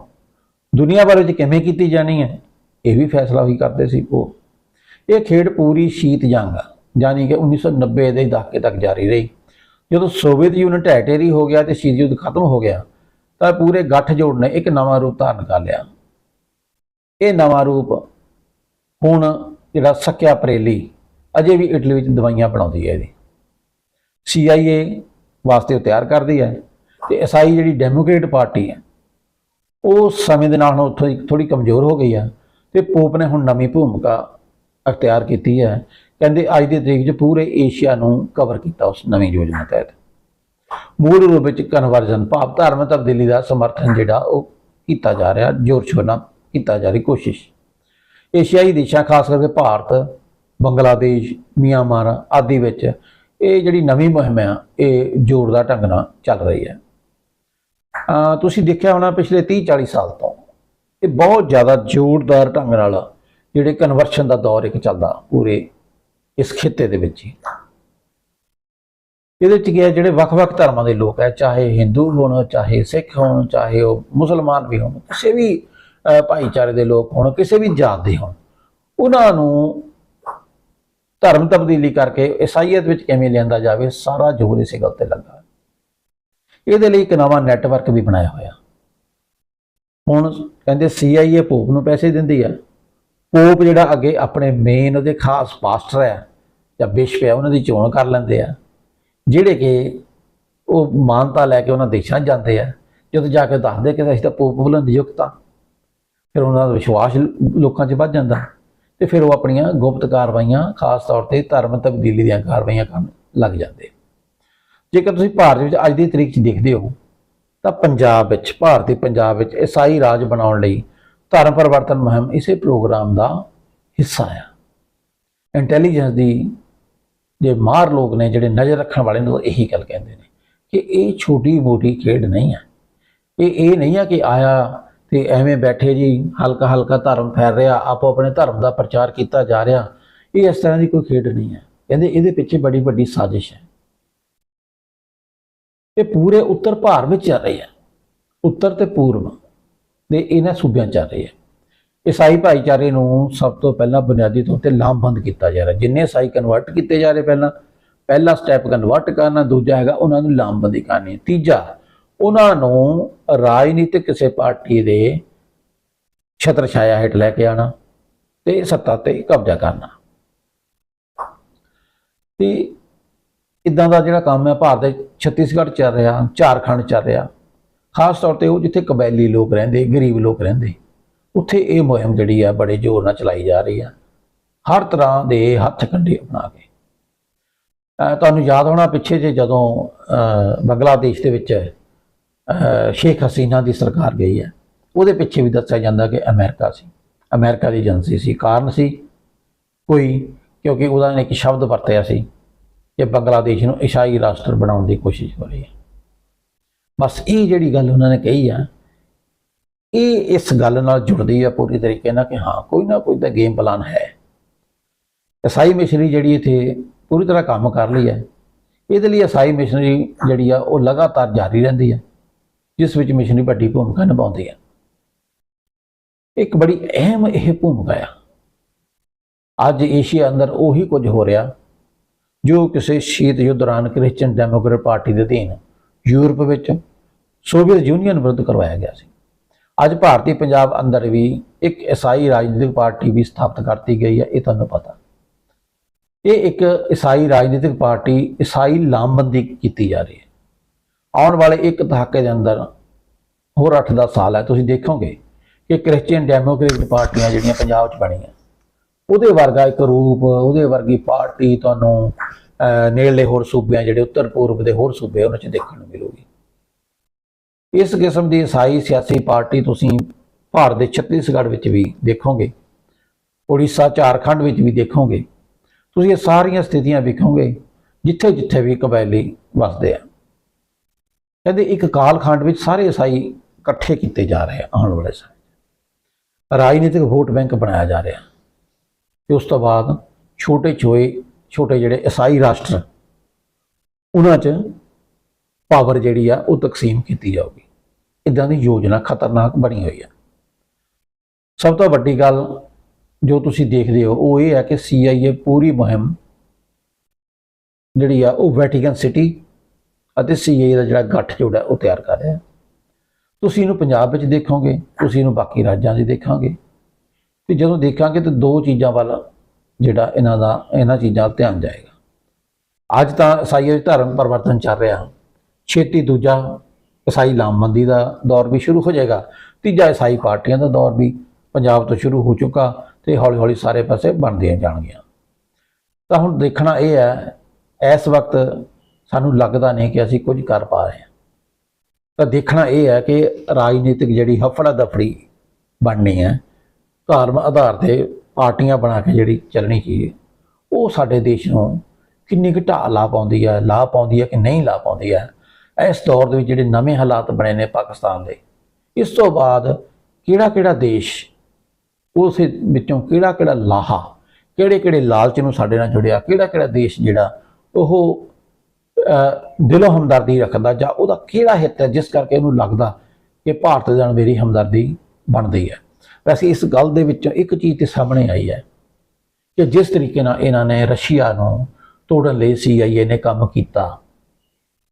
ਦੁਨੀਆ ਭਰ ਵਿੱਚ ਕਿਵੇਂ ਕੀਤੀ ਜਾਣੀ ਹੈ? ਇਹ ਵੀ ਫੈਸਲਾ ਵੀ ਕਰਦੇ ਸੀ ਉਹ। ਇਹ ਖੇਡ ਪੂਰੀ ਸ਼ੀਤ ਜੰਗ ਯਾਨੀ ਕਿ 1990 ਦੇ ਦਹਾਕੇ ਤੱਕ ਜਾਰੀ ਰਹੀ। ਜਦੋਂ ਸੋਵੀਅਤ ਯੂਨੀਅਨ ਢਹਿ ਹੋ ਗਿਆ ਤੇ ਸ਼ੀਤ ਯੁੱਧ ਖਤਮ ਹੋ ਗਿਆ, ਤਾਂ ਪੂਰੇ ਗੱਠਜੋੜ ਨੇ ਇੱਕ ਨਵਾਂ ਰੂਪ ਧਾਰਨ ਕਰ ਲਿਆ। ਇਹ ਨਵਾਂ ਰੂਪ ਹੁਣ ਜਿਹੜਾ ਸਕਿਆ ਪ੍ਰੇਲੀ, ਅਜੇ ਵੀ ਇਟਲੀ ਵਿੱਚ ਦਵਾਈਆਂ ਬਣਾਉਂਦੀ ਹੈ ਇਹਦੀ। CIA ਵਾਸਤੇ ਉਹ ਤਿਆਰ ਕਰਦੀ ਹੈ ਤੇ ਈਸਾਈ ਜਿਹੜੀ ਡੈਮੋਕ੍ਰੇਟ ਪਾਰਟੀ ਹੈ, ਉਹ ਸਮੇਂ ਦੇ ਨਾਲ ਹੁਣ ਉੱਥੋਂ ਥੋੜੀ ਕਮਜ਼ੋਰ ਹੋ ਗਈ ਹੈ ਤੇ ਪੋਪ ਨੇ ਹੁਣ ਨਵੀਂ ਭੂਮਿਕਾ ਅਖਤਿਆਰ ਕੀਤੀ ਹੈ। ਕਹਿੰਦੇ ਅੱਜ ਦੇ ਤਰੀਕ 'ਚ ਪੂਰੇ ਏਸ਼ੀਆ ਨੂੰ ਕਵਰ ਕੀਤਾ ਉਸ ਨਵੀਂ ਯੋਜਨਾ ਤਹਿਤ। ਮੂਲ ਰੂਪ ਵਿੱਚ ਕਨਵਰਜਨ ਭਾਵ ਧਾਰਮਿਕ ਤਬਦੀਲੀ ਦਾ ਸਮਰਥਨ ਜਿਹੜਾ ਉਹ ਕੀਤਾ ਜਾ ਰਿਹਾ, ਜ਼ੋਰ ਸ਼ੋਰ ਨਾਲ ਕੀਤਾ ਜਾ ਰਹੀ ਕੋਸ਼ਿਸ਼। ਏਸ਼ੀਆਈ ਦੇਸ਼ਾਂ, ਖਾਸ ਕਰਕੇ ਭਾਰਤ, ਬੰਗਲਾਦੇਸ਼, ਮਿਆਂਮਾਰ ਆਦਿ ਵਿੱਚ ਇਹ ਜਿਹੜੀ ਨਵੀਂ ਮੁਹਿੰਮ ਆ ਇਹ ਜ਼ੋਰਦਾਰ ਢੰਗ ਨਾਲ ਚੱਲ ਰਹੀ ਹੈ। ਅਹ ਤੁਸੀਂ ਦੇਖਿਆ ਹੋਣਾ ਪਿਛਲੇ 30 40 ਸਾਲ ਤੋਂ ਇਹ ਬਹੁਤ ਜ਼ਿਆਦਾ ਜ਼ੋਰਦਾਰ ਢੰਗ ਨਾਲ ਜਿਹੜੇ ਕਨਵਰਸ਼ਨ ਦਾ ਦੌਰ ਇੱਕ ਚੱਲਦਾ ਪੂਰੇ ਇਸ ਖਿੱਤੇ ਦੇ ਵਿੱਚ ਹੀ। ਇਹਦੇ ਚ ਕੀ ਹੈ ਜਿਹੜੇ ਵੱਖ-ਵੱਖ ਧਰਮਾਂ ਦੇ ਲੋਕ ਹੈ ਚਾਹੇ ਹਿੰਦੂ ਹੋਣ ਚਾਹੇ ਸਿੱਖ ਹੋਣ ਚਾਹੇ ਉਹ ਮੁਸਲਮਾਨ ਵੀ ਹੋਣ ਕਿਸੇ ਵੀ ਅਹ, ਭਾਈਚਾਰੇ ਦੇ ਲੋਕ ਹੋਣ ਕਿਸੇ ਵੀ ਜਾਤ ਦੇ ਹੋਣ ਉਹਨਾਂ ਨੂੰ ਧਰਮ ਤਬਦੀਲੀ ਕਰਕੇ ਈਸਾਈਅਤ ਵਿੱਚ ਕਿਵੇਂ ਲਿਆਂਦਾ ਜਾਵੇ, ਸਾਰਾ ਜ਼ੋਰ ਇਸੇ ਗੱਲ ਤੇ ਲੱਗਾ ਇਹਦੇ ਲਈ ਇੱਕ ਨਵਾਂ ਨੈਟਵਰਕ ਵੀ ਬਣਾਇਆ ਹੋਇਆ। ਹੁਣ ਕਹਿੰਦੇ CIA ਪੋਪ ਨੂੰ ਪੈਸੇ ਦਿੰਦੀ ਆ ਪੋਪ ਜਿਹੜਾ ਅੱਗੇ ਆਪਣੇ ਮੇਨ ਉਹਦੇ ਖਾਸ ਪਾਸਟਰ ਹੈ, ਜਾਂ ਬਿਸ਼ਪ ਹੈ, ਉਹਨਾਂ ਦੀ ਚੋਣ ਕਰ ਲੈਂਦੇ ਆ। ਜਿਹੜੇ ਕਿ ਉਹ ਮਾਨਤਾ ਲੈ ਕੇ ਉਹਨਾਂ ਦੇਸ਼ਾਂ 'ਚ ਜਾਂਦੇ ਆ। ਜਦੋਂ ਜਾ ਕੇ ਦੱਸਦੇ ਕਿ ਅਸੀਂ ਤਾਂ ਪੋਪ ਵੱਲੋਂ ਨਿਯੁਕਤ ਆ, ਫਿਰ ਉਹਨਾਂ ਦਾ ਵਿਸ਼ਵਾਸ ਲੋਕਾਂ 'ਚ ਵੱਧ ਜਾਂਦਾ। ਤੇ ਫਿਰ ਉਹ ਆਪਣੀਆਂ ਗੁਪਤ ਕਾਰਵਾਈਆਂ, ਖਾਸ ਤੌਰ ਤੇ ਧਰਮ ਤਬਦੀਲੀ ਦੀਆਂ ਕਾਰਵਾਈਆਂ ਕਰਨ ਲੱਗ ਜਾਂਦੇ ਜੇਕਰ ਤੁਸੀਂ ਭਾਰਤ ਵਿੱਚ ਅੱਜ ਦੀ ਤਰੀਕ 'ਚ ਦੇਖਦੇ ਹੋ, ਤਾਂ ਪੰਜਾਬ ਵਿੱਚ, ਭਾਰਤੀ ਪੰਜਾਬ ਵਿੱਚ ਈਸਾਈ ਰਾਜ ਬਣਾਉਣ ਲਈ ਧਰਮ ਪਰਿਵਰਤਨ ਮੁਹਿੰਮ ਇਸੇ ਪ੍ਰੋਗਰਾਮ ਦਾ ਹਿੱਸਾ ਆ। ਇੰਟੈਲੀਜੈਂਸ ਦੀ ਜੇ ਮਾਰ ਲੋਕ ਨੇ ਜਿਹੜੇ ਨਜ਼ਰ ਰੱਖਣ ਵਾਲੇ ਨੇ, ਉਹ ਇਹੀ ਗੱਲ ਕਹਿੰਦੇ ਨੇ ਕਿ ਇਹ ਛੋਟੀ ਮੋਟੀ ਖੇਡ ਨਹੀਂ ਹੈ ਇਹ ਇਹ ਨਹੀਂ ਆ ਕਿ ਆਇਆ ਤੇ ਐਵੇਂ ਬੈਠੇ ਜੀ ਹਲਕਾ ਹਲਕਾ ਧਰਮ ਫੈਲ ਰਿਹਾ, ਆਪੋ ਆਪਣੇ ਧਰਮ ਦਾ ਪ੍ਰਚਾਰ ਕੀਤਾ ਜਾ ਰਿਹਾ, ਇਹ ਇਸ ਤਰ੍ਹਾਂ ਦੀ ਕੋਈ ਖੇਡ ਨਹੀਂ ਹੈ। ਕਹਿੰਦੇ ਇਹਦੇ ਪਿੱਛੇ ਬੜੀ ਵੱਡੀ ਸਾਜ਼ਿਸ਼ ਹੈ। ਇਹ ਪੂਰੇ ਉੱਤਰ ਭਾਰਤ ਵਿੱਚ ਚੱਲ ਰਹੀ ਹੈ। ਉੱਤਰ ਤੇ ਪੂਰਬ ਦੇ ਇਹਨਾਂ ਸੂਬਿਆਂ 'ਚ ਚੱਲ ਰਹੀ ਹੈ। ਈਸਾਈ ਭਾਈਚਾਰੇ ਨੂੰ ਸਭ ਤੋਂ ਪਹਿਲਾਂ ਬੁਨਿਆਦੀ ਤੌਰ ਤੇ ਲਾਮਬੰਦ ਕੀਤਾ ਜਾ ਰਿਹਾ। ਜਿੰਨੇ ਈਸਾਈ ਕਨਵਰਟ ਕੀਤੇ ਜਾ ਰਹੇ ਪਹਿਲਾਂ, ਪਹਿਲਾ ਸਟੈਪ ਕਨਵਰਟ ਕਰਨਾ, ਦੂਜਾ ਹੈਗਾ ਉਹਨਾਂ ਨੂੰ ਲਾਮਬੰਦੀ ਕਰਨੀ। ਤੀਜਾ ਉਹਨਾਂ ਨੂੰ ਰਾਜਨੀਤਿਕ ਕਿਸੇ ਪਾਰਟੀ ਦੇ ਛਤਰ ਛਾਇਆ ਹੇਠ ਲੈ ਕੇ ਆਣਾ ਤੇ ਸੱਤਾ ਤੇ ਕਬਜ਼ਾ ਕਰਨਾ। ਤੇ ਇਦਾਂ ਦਾ ਜਿਹੜਾ ਕੰਮ ਹੈ, ਭਾਰਤ ਦੇ ਛੱਤੀਸਗੜ੍ਹ ਚੱਲ ਰਿਹਾ, ਝਾਰਖੰਡ ਚੱਲ ਰਿਹਾ, ਖਾਸ ਤੌਰ ਤੇ ਉਹ ਜਿੱਥੇ ਕਬੈਲੀ ਲੋਕ ਰਹਿੰਦੇ, ਗਰੀਬ ਲੋਕ ਰਹਿੰਦੇ, ਉੱਥੇ ਇਹ ਮੁਹਿੰਮ ਜਿਹੜੀ ਆ ਬੜੇ ਜ਼ੋਰ ਨਾਲ ਚਲਾਈ ਜਾ ਰਹੀ ਆ। ਹਰ ਤਰ੍ਹਾਂ ਦੇ ਹੱਥ ਕੰਡੇ ਅਪਣਾ ਕੇ। ਤੁਹਾਨੂੰ ਯਾਦ ਹੋਣਾ ਪਿੱਛੇ ਜੇ ਜਦੋਂ ਬੰਗਲਾਦੇਸ਼ ਦੇ ਵਿੱਚ ਸ਼ੇਖ ਹਸੀਨਾ ਦੀ ਸਰਕਾਰ ਗਈ ਹੈ। ਉਹਦੇ ਪਿੱਛੇ ਵੀ ਦੱਸਿਆ ਜਾਂਦਾ ਕਿ ਅਮਰੀਕਾ ਸੀ। ਅਮਰੀਕਾ ਦੀ ਏਜੰਸੀ ਸੀ। ਕਾਰਨ ਸੀ ਕੋਈ, ਕਿਉਂਕਿ ਉਹਦਾ ਨੇ ਇੱਕ ਸ਼ਬਦ ਵਰਤਿਆ ਸੀ ਕਿ ਬੰਗਲਾਦੇਸ਼ ਨੂੰ ਈਸਾਈ ਰਾਸ਼ਟਰ ਬਣਾਉਣ ਦੀ ਕੋਸ਼ਿਸ਼ ਹੋ ਰਹੀ ਹੈ। ਬਸ ਇਹ ਜਿਹੜੀ ਗੱਲ ਉਹਨਾਂ ਨੇ ਕਹੀ ਆ, ਇਹ ਇਸ ਗੱਲ ਨਾਲ ਜੁੜਦੀ ਆ ਪੂਰੀ ਤਰੀਕੇ ਨਾਲ ਕਿ ਹਾਂ, ਕੋਈ ਨਾ ਕੋਈ ਤਾਂ ਗੇਮ ਪਲਾਨ ਹੈ। ਈਸਾਈ ਮਿਸ਼ਨਰੀ ਜਿਹੜੀ ਇੱਥੇ ਪੂਰੀ ਤਰ੍ਹਾਂ ਕੰਮ ਕਰ ਲਈ ਹੈ, ਇਹਦੇ ਲਈ ਈਸਾਈ ਮਿਸ਼ਨਰੀ ਜਿਹੜੀ ਆ, ਉਹ ਲਗਾਤਾਰ ਜਾਰੀ ਰਹਿੰਦੀ ਹੈ ਜਿਸ ਵਿੱਚ ਮਿਸ਼ਨਰੀ ਵੱਡੀ ਭੂਮਿਕਾ ਨਿਭਾਉਂਦੀ ਹੈ। ਇੱਕ ਬੜੀ ਅਹਿਮ ਇਹ ਭੂਮਿਕਾ ਆ। ਅੱਜ ਏਸ਼ੀਆ ਅੰਦਰ ਉਹੀ ਕੁਝ ਹੋ ਰਿਹਾ ਜੋ ਕਿਸੇ ਸ਼ੀਤ ਯੁੱਧ ਦੌਰਾਨ ਕ੍ਰਿਸਚੀਅਨ ਡੈਮੋਕ੍ਰੇਟ ਪਾਰਟੀ ਦੇ ਅਧੀਨ ਯੂਰਪ ਵਿੱਚ ਸੋਵੀਅਤ ਯੂਨੀਅਨ ਵਿਰੁੱਧ ਕਰਵਾਇਆ ਗਿਆ ਸੀ। ਅੱਜ ਭਾਰਤੀ ਪੰਜਾਬ ਅੰਦਰ ਵੀ ਇੱਕ ਈਸਾਈ ਰਾਜਨੀਤਿਕ ਪਾਰਟੀ ਵੀ ਸਥਾਪਿਤ ਕਰਤੀ ਗਈ ਹੈ, ਇਹ ਤੁਹਾਨੂੰ ਪਤਾ। ਇਹ ਇੱਕ ਈਸਾਈ ਰਾਜਨੀਤਿਕ ਪਾਰਟੀ ਈਸਾਈ ਲਾਮਬੰਦੀ ਕੀਤੀ ਜਾ ਰਹੀ ਹੈ। ਆਉਣ ਵਾਲੇ ਇੱਕ ਦਹਾਕੇ ਦੇ ਅੰਦਰ ਹੋਰ 8-10 ਸਾਲ ਹੈ, ਤੁਸੀਂ ਦੇਖੋਗੇ ਕਿ ਕ੍ਰਿਸਚੀਅਨ ਡੈਮੋਕ੍ਰੇਟਿਕ ਪਾਰਟੀਆਂ ਜਿਹੜੀਆਂ ਪੰਜਾਬ 'ਚ ਬਣੀਆਂ, ਉਹਦੇ ਵਰਗਾ ਇੱਕ ਰੂਪ, ਉਹਦੇ ਵਰਗੀ ਪਾਰਟੀ ਤੁਹਾਨੂੰ ਨੇੜਲੇ ਹੋਰ ਸੂਬਿਆਂ ਜਿਹੜੇ ਉੱਤਰ ਪੂਰਬ ਦੇ ਹੋਰ ਸੂਬੇ ਉਹਨਾਂ 'ਚ ਦੇਖਣ ਨੂੰ ਮਿਲੂਗੀ। ਇਸ ਕਿਸਮ ਦੀ ਈਸਾਈ ਸਿਆਸੀ ਪਾਰਟੀ ਤੁਸੀਂ ਭਾਰਤ ਦੇ ਛੱਤੀਸਗੜ੍ਹ ਵਿੱਚ ਵੀ ਦੇਖੋਗੇ, ਉੜੀਸਾ, ਝਾਰਖੰਡ ਵਿੱਚ ਵੀ ਦੇਖੋਗੇ, ਤੁਸੀਂ ਇਹ ਸਾਰੀਆਂ ਸਥਿਤੀਆਂ ਵੇਖੋਗੇ ਜਿੱਥੇ ਜਿੱਥੇ ਵੀ ਕਬੈਲੀ ਵਸਦੇ ਆ। ਕਹਿੰਦੇ ਇੱਕ ਕਾਲਖੰਡ ਵਿੱਚ ਸਾਰੇ ਈਸਾਈ ਇਕੱਠੇ ਕੀਤੇ ਜਾ ਰਹੇ ਆਉਣ ਵਾਲੇ ਸਮੇਂ 'ਚ। ਰਾਜਨੀਤਿਕ ਵੋਟ ਬੈਂਕ ਬਣਾਇਆ ਜਾ ਰਿਹਾ। ਤੇ ਉਸ ਤੋਂ ਬਾਅਦ ਛੋਟੇ ਛੋਏ, ਛੋਟੇ ਜਿਹੜੇ ਈਸਾਈ ਰਾਸ਼ਟਰ, ਉਹਨਾਂ 'ਚ ਪਾਵਰ ਜਿਹੜੀ ਆ, ਉਹ ਤਕਸੀਮ ਕੀਤੀ ਜਾਊਗੀ। ਇਦਾਂ ਦੀ ਯੋਜਨਾ ਖਤਰਨਾਕ ਬਣੀ ਹੋਈ ਆ। ਸਭ ਤੋਂ ਵੱਡੀ ਗੱਲ ਜੋ ਤੁਸੀਂ ਦੇਖਦੇ ਹੋ, ਉਹ ਇਹ ਹੈ ਕਿ CIA ਪੂਰੀ ਮੁਹਿੰਮ ਜਿਹੜੀ ਆ, ਉਹ ਵੈਟੀਕਨ ਸਿਟੀ ਅਤੇ CIA ਦਾ ਜਿਹੜਾ ਗੱਠ ਜੋੜਾ ਉਹ ਤਿਆਰ ਕਰ ਰਿਹਾ ਤੁਸੀਂ ਇਹਨੂੰ ਪੰਜਾਬ ਵਿੱਚ ਦੇਖੋਗੇ, ਤੁਸੀਂ ਇਹਨੂੰ ਬਾਕੀ ਰਾਜਾਂ 'ਚ ਦੇਖਾਂਗੇ। ਤੇ ਜਦੋਂ ਦੇਖਾਂਗੇ ਤਾਂ ਦੋ ਚੀਜ਼ਾਂ ਵੱਲ ਜਿਹੜਾ ਇਹਨਾਂ ਦਾ, ਇਹਨਾਂ ਚੀਜ਼ਾਂ ਵੱਲ ਧਿਆਨ ਜਾਏਗਾ। ਅੱਜ ਤਾਂ ਈਸਾਈ ਧਰਮ ਪਰਿਵਰਤਨ ਚੱਲ ਰਿਹਾ। ਛੇਤੀ ਦੂਜਾ ਈਸਾਈ ਲਾਮਬੰਦੀ ਦਾ ਦੌਰ ਵੀ ਸ਼ੁਰੂ ਹੋ ਜਾਏਗਾ। ਤੀਜਾ ਈਸਾਈ ਪਾਰਟੀਆਂ ਦਾ ਦੌਰ ਵੀ ਪੰਜਾਬ ਤੋਂ ਸ਼ੁਰੂ ਹੋ ਚੁੱਕਾ ਤੇ ਹੌਲੀ ਹੌਲੀ ਸਾਰੇ ਪਾਸੇ ਬਣਦੀਆਂ ਜਾਣਗੀਆਂ। ਤਾਂ ਹੁਣ ਦੇਖਣਾ ਇਹ ਹੈ, ਇਸ ਵਕਤ ਸਾਨੂੰ ਲੱਗਦਾ ਨਹੀਂ ਕਿ ਅਸੀਂ ਕੁਝ ਕਰ ਪਾ ਰਹੇ ਹਾਂ। ਤਾਂ ਦੇਖਣਾ ਇਹ ਹੈ ਕਿ ਰਾਜਨੀਤਿਕ ਜਿਹੜੀ ਹਫੜਾ ਦਫੜੀ ਬਣਨੀ ਹੈ ਧਾਰਮ ਆਧਾਰ ਤੇ ਪਾਰਟੀਆਂ ਬਣਾ ਕੇ ਜਿਹੜੀ ਚੱਲਣੀ ਚਾਹੀਏ ਉਹ ਸਾਡੇ ਦੇਸ਼ ਨੂੰ ਕਿੰਨੀ ਕੁ ਢਾਹ ਲਾ ਪਾਉਂਦੀ ਹੈ, ਲਾ ਪਾਉਂਦੀ ਹੈ ਕਿ ਨਹੀਂ ਲਾ ਪਾਉਂਦੀ ਹੈ, ਇਸ ਦੌਰ ਦੇ ਵਿੱਚ ਜਿਹੜੇ ਨਵੇਂ ਹਾਲਾਤ ਬਣੇ ਨੇ ਪਾਕਿਸਤਾਨ ਦੇ, ਇਸ ਤੋਂ ਬਾਅਦ ਕਿਹੜਾ ਕਿਹੜਾ ਦੇਸ਼ ਉਸ ਵਿੱਚੋਂ ਕਿਹੜਾ ਕਿਹੜਾ ਲਾਹਾ, ਕਿਹੜੇ ਕਿਹੜੇ ਲਾਲਚ ਨੂੰ ਸਾਡੇ ਨਾਲ ਜੁੜਿਆ, ਕਿਹੜਾ ਕਿਹੜਾ ਦੇਸ਼ ਜਿਹੜਾ ਉਹ ਦਿਲੋਂ ਹਮਦਰਦੀ ਰੱਖਦਾ ਜਾਂ ਉਹਦਾ ਕਿਹੜਾ ਹਿੱਤ ਹੈ, ਜਿਸ ਕਰਕੇ ਉਹਨੂੰ ਲੱਗਦਾ ਕਿ ਭਾਰਤ ਦੇ ਨਾਲ ਮੇਰੀ ਹਮਦਰਦੀ ਬਣਦੀ ਹੈ। ਵੈਸੇ ਇਸ ਗੱਲ ਦੇ ਵਿੱਚੋਂ ਇੱਕ ਚੀਜ਼ ਤੇ ਸਾਹਮਣੇ ਆਈ ਹੈ ਕਿ ਜਿਸ ਤਰੀਕੇ ਨਾਲ ਇਹਨਾਂ ਨੇ ਰਸ਼ੀਆ ਨੂੰ ਤੋੜਨ ਲਈ CIA ਨੇ ਕੰਮ ਕੀਤਾ,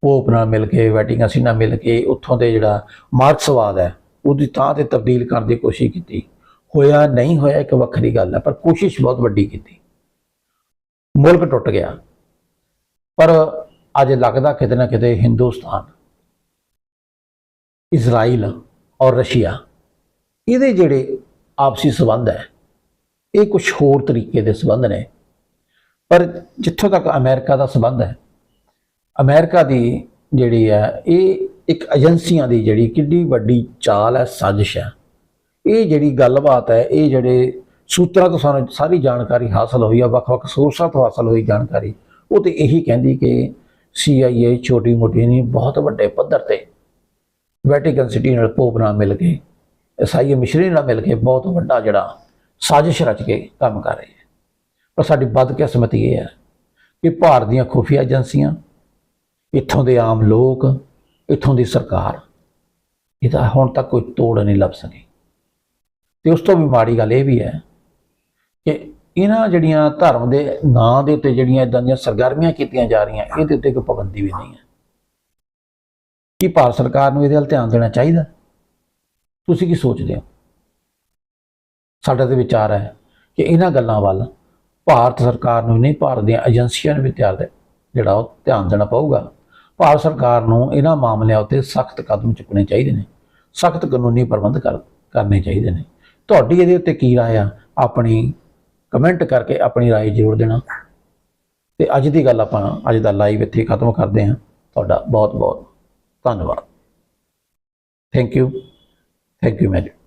ਪੋਪ ਨਾਲ ਮਿਲ ਕੇ, ਵੈਟਿੰਗ ਸੀ ਨਾਲ ਮਿਲ ਕੇ, ਉੱਥੋਂ ਦੇ ਜਿਹੜਾ ਮਾਰਕਸਵਾਦ ਹੈ, ਉਹਦੀ ਥਾਂ ਤੇ ਤਬਦੀਲ ਕਰਨ ਦੀ ਕੋਸ਼ਿਸ਼ ਕੀਤੀ। ਹੋਇਆ ਨਹੀਂ ਹੋਇਆ ਇੱਕ ਵੱਖਰੀ ਗੱਲ ਹੈ, ਪਰ ਕੋਸ਼ਿਸ਼ ਬਹੁਤ ਵੱਡੀ ਕੀਤੀ। ਮੁਲਕ ਟੁੱਟ ਗਿਆ। ਪਰ ਅੱਜ ਲੱਗਦਾ ਕਿਤੇ ਨਾ ਕਿਤੇ ਹਿੰਦੁਸਤਾਨ, ਇਜ਼ਰਾਈਲ ਔਰ ਰਸ਼ੀਆ, ਇਹਦੇ ਜਿਹੜੇ ਆਪਸੀ ਸਬੰਧ ਹੈ, ਇਹ ਕੁਝ ਹੋਰ ਤਰੀਕੇ ਦੇ ਸਬੰਧ ਨੇ। ਪਰ ਜਿੱਥੋਂ ਤੱਕ ਅਮਰੀਕਾ ਦਾ ਸਬੰਧ ਹੈ, ਅਮਰੀਕਾ ਦੀ ਜਿਹੜੀ ਹੈ, ਇਹ ਇੱਕ ਏਜੰਸੀਆਂ ਦੀ ਜਿਹੜੀ ਕਿੰਨੀ ਵੱਡੀ ਚਾਲ ਹੈ, ਸਾਜ਼ਿਸ਼ ਹੈ। ਇਹ ਜਿਹੜੀ ਗੱਲਬਾਤ ਹੈ, ਇਹ ਜਿਹੜੇ ਸੂਤਰਾਂ ਤੋਂ ਸਾਨੂੰ ਸਾਰੀ ਜਾਣਕਾਰੀ ਹਾਸਲ ਹੋਈ ਆ ਵੱਖ-ਵੱਖ ਸੋਰਸਾਂ ਤੋਂ ਹਾਸਲ ਹੋਈ ਜਾਣਕਾਰੀ, ਉਹ ਤੇ ਇਹੀ ਕਹਿੰਦੀ ਕਿ CIA ਛੋਟੀ ਮੋਟੀ ਨਹੀਂ, ਬਹੁਤ ਵੱਡੇ ਪੱਧਰ ਤੇ ਵੈਟੀਕਨ ਸਿਟੀ ਨਾਲ ਪੋਪ ਨਾਲ ਮਿਲ ਕੇ ਈਸਾਈ ਮਿਸ਼ਰੀ ਨਾਲ ਮਿਲ ਕੇ ਬਹੁਤ ਵੱਡਾ ਜਿਹੜਾ ਸਾਜ਼ਿਸ਼ ਰਚ ਕੇ ਕੰਮ ਕਰ ਰਹੀ ਹੈ। ਪਰ ਸਾਡੀ ਬਦਕਿਸਮਤੀ ਇਹ ਹੈ ਕਿ ਭਾਰਤ ਦੀਆਂ ਖੁਫੀਆ ਏਜੰਸੀਆਂ, ਇੱਥੋਂ ਦੇ ਆਮ ਲੋਕ, ਇੱਥੋਂ ਦੀ ਸਰਕਾਰ, ਇਹਦਾ ਹੁਣ ਤੱਕ ਕੋਈ ਤੋੜ ਨਹੀਂ ਲੱਭ ਸਕੀ। ਤੇ ਉਸ ਤੋਂ ਵੀ ਮਾੜੀ ਗੱਲ ਇਹ ਵੀ ਹੈ ਇਹਨਾਂ ਜਿਹੜੀਆਂ ਧਰਮ ਦੇ ਨਾਂ ਦੇ ਉੱਤੇ ਜਿਹੜੀਆਂ ਇਦਾਂ ਦੀਆਂ ਸਰਗਰਮੀਆਂ ਕੀਤੀਆਂ ਜਾ ਰਹੀਆਂ, ਇਹਦੇ ਉੱਤੇ ਕੋਈ ਪਾਬੰਦੀ ਵੀ ਨਹੀਂ ਹੈ। ਕੀ ਭਾਰਤ ਸਰਕਾਰ ਨੂੰ ਇਹਦੇ ਵੱਲ ਧਿਆਨ ਦੇਣਾ ਚਾਹੀਦਾ? ਤੁਸੀਂ ਕੀ ਸੋਚਦੇ ਹੋ? ਸਾਡਾ ਤੇ ਵਿਚਾਰ ਹੈ ਕਿ ਇਹਨਾਂ ਗੱਲਾਂ ਵੱਲ ਭਾਰਤ ਸਰਕਾਰ ਨੂੰ ਨਹੀਂ, ਭਾਰਤ ਦੀਆਂ ਏਜੰਸੀਆਂ ਨੂੰ ਵੀ ਧਿਆਨ ਦੇ, ਜਿਹੜਾ ਉਹ ਧਿਆਨ ਦੇਣਾ ਪਊਗਾ। ਭਾਰਤ ਸਰਕਾਰ ਨੂੰ ਇਹਨਾਂ ਮਾਮਲਿਆਂ ਉੱਤੇ ਸਖਤ ਕਦਮ ਚੁੱਕਣੇ ਚਾਹੀਦੇ ਨੇ, ਸਖਤ ਕਾਨੂੰਨੀ ਪ੍ਰਬੰਧ ਕਰ, ਕਰਨੇ ਚਾਹੀਦੇ ਨੇ। ਤੁਹਾਡੀ ਇਹਦੇ ਉੱਤੇ ਕੀ ਰਾਏ ਆ? ਆਪਣੀ ਕਮੈਂਟ ਕਰਕੇ ਆਪਣੀ رائے ਜ਼ਰੂਰ ਦੇਣਾ ਤੇ ਅੱਜ ਦੀ ਗੱਲ ਆਪਾਂ ਅੱਜ ਦਾ ਲਾਈਵ ਇੱਥੇ ਹੀ ਖਤਮ ਕਰਦੇ ਹਾਂ ਤੁਹਾਡਾ ਬਹੁਤ ਬਹੁਤ ਧੰਨਵਾਦ thank you thank you madam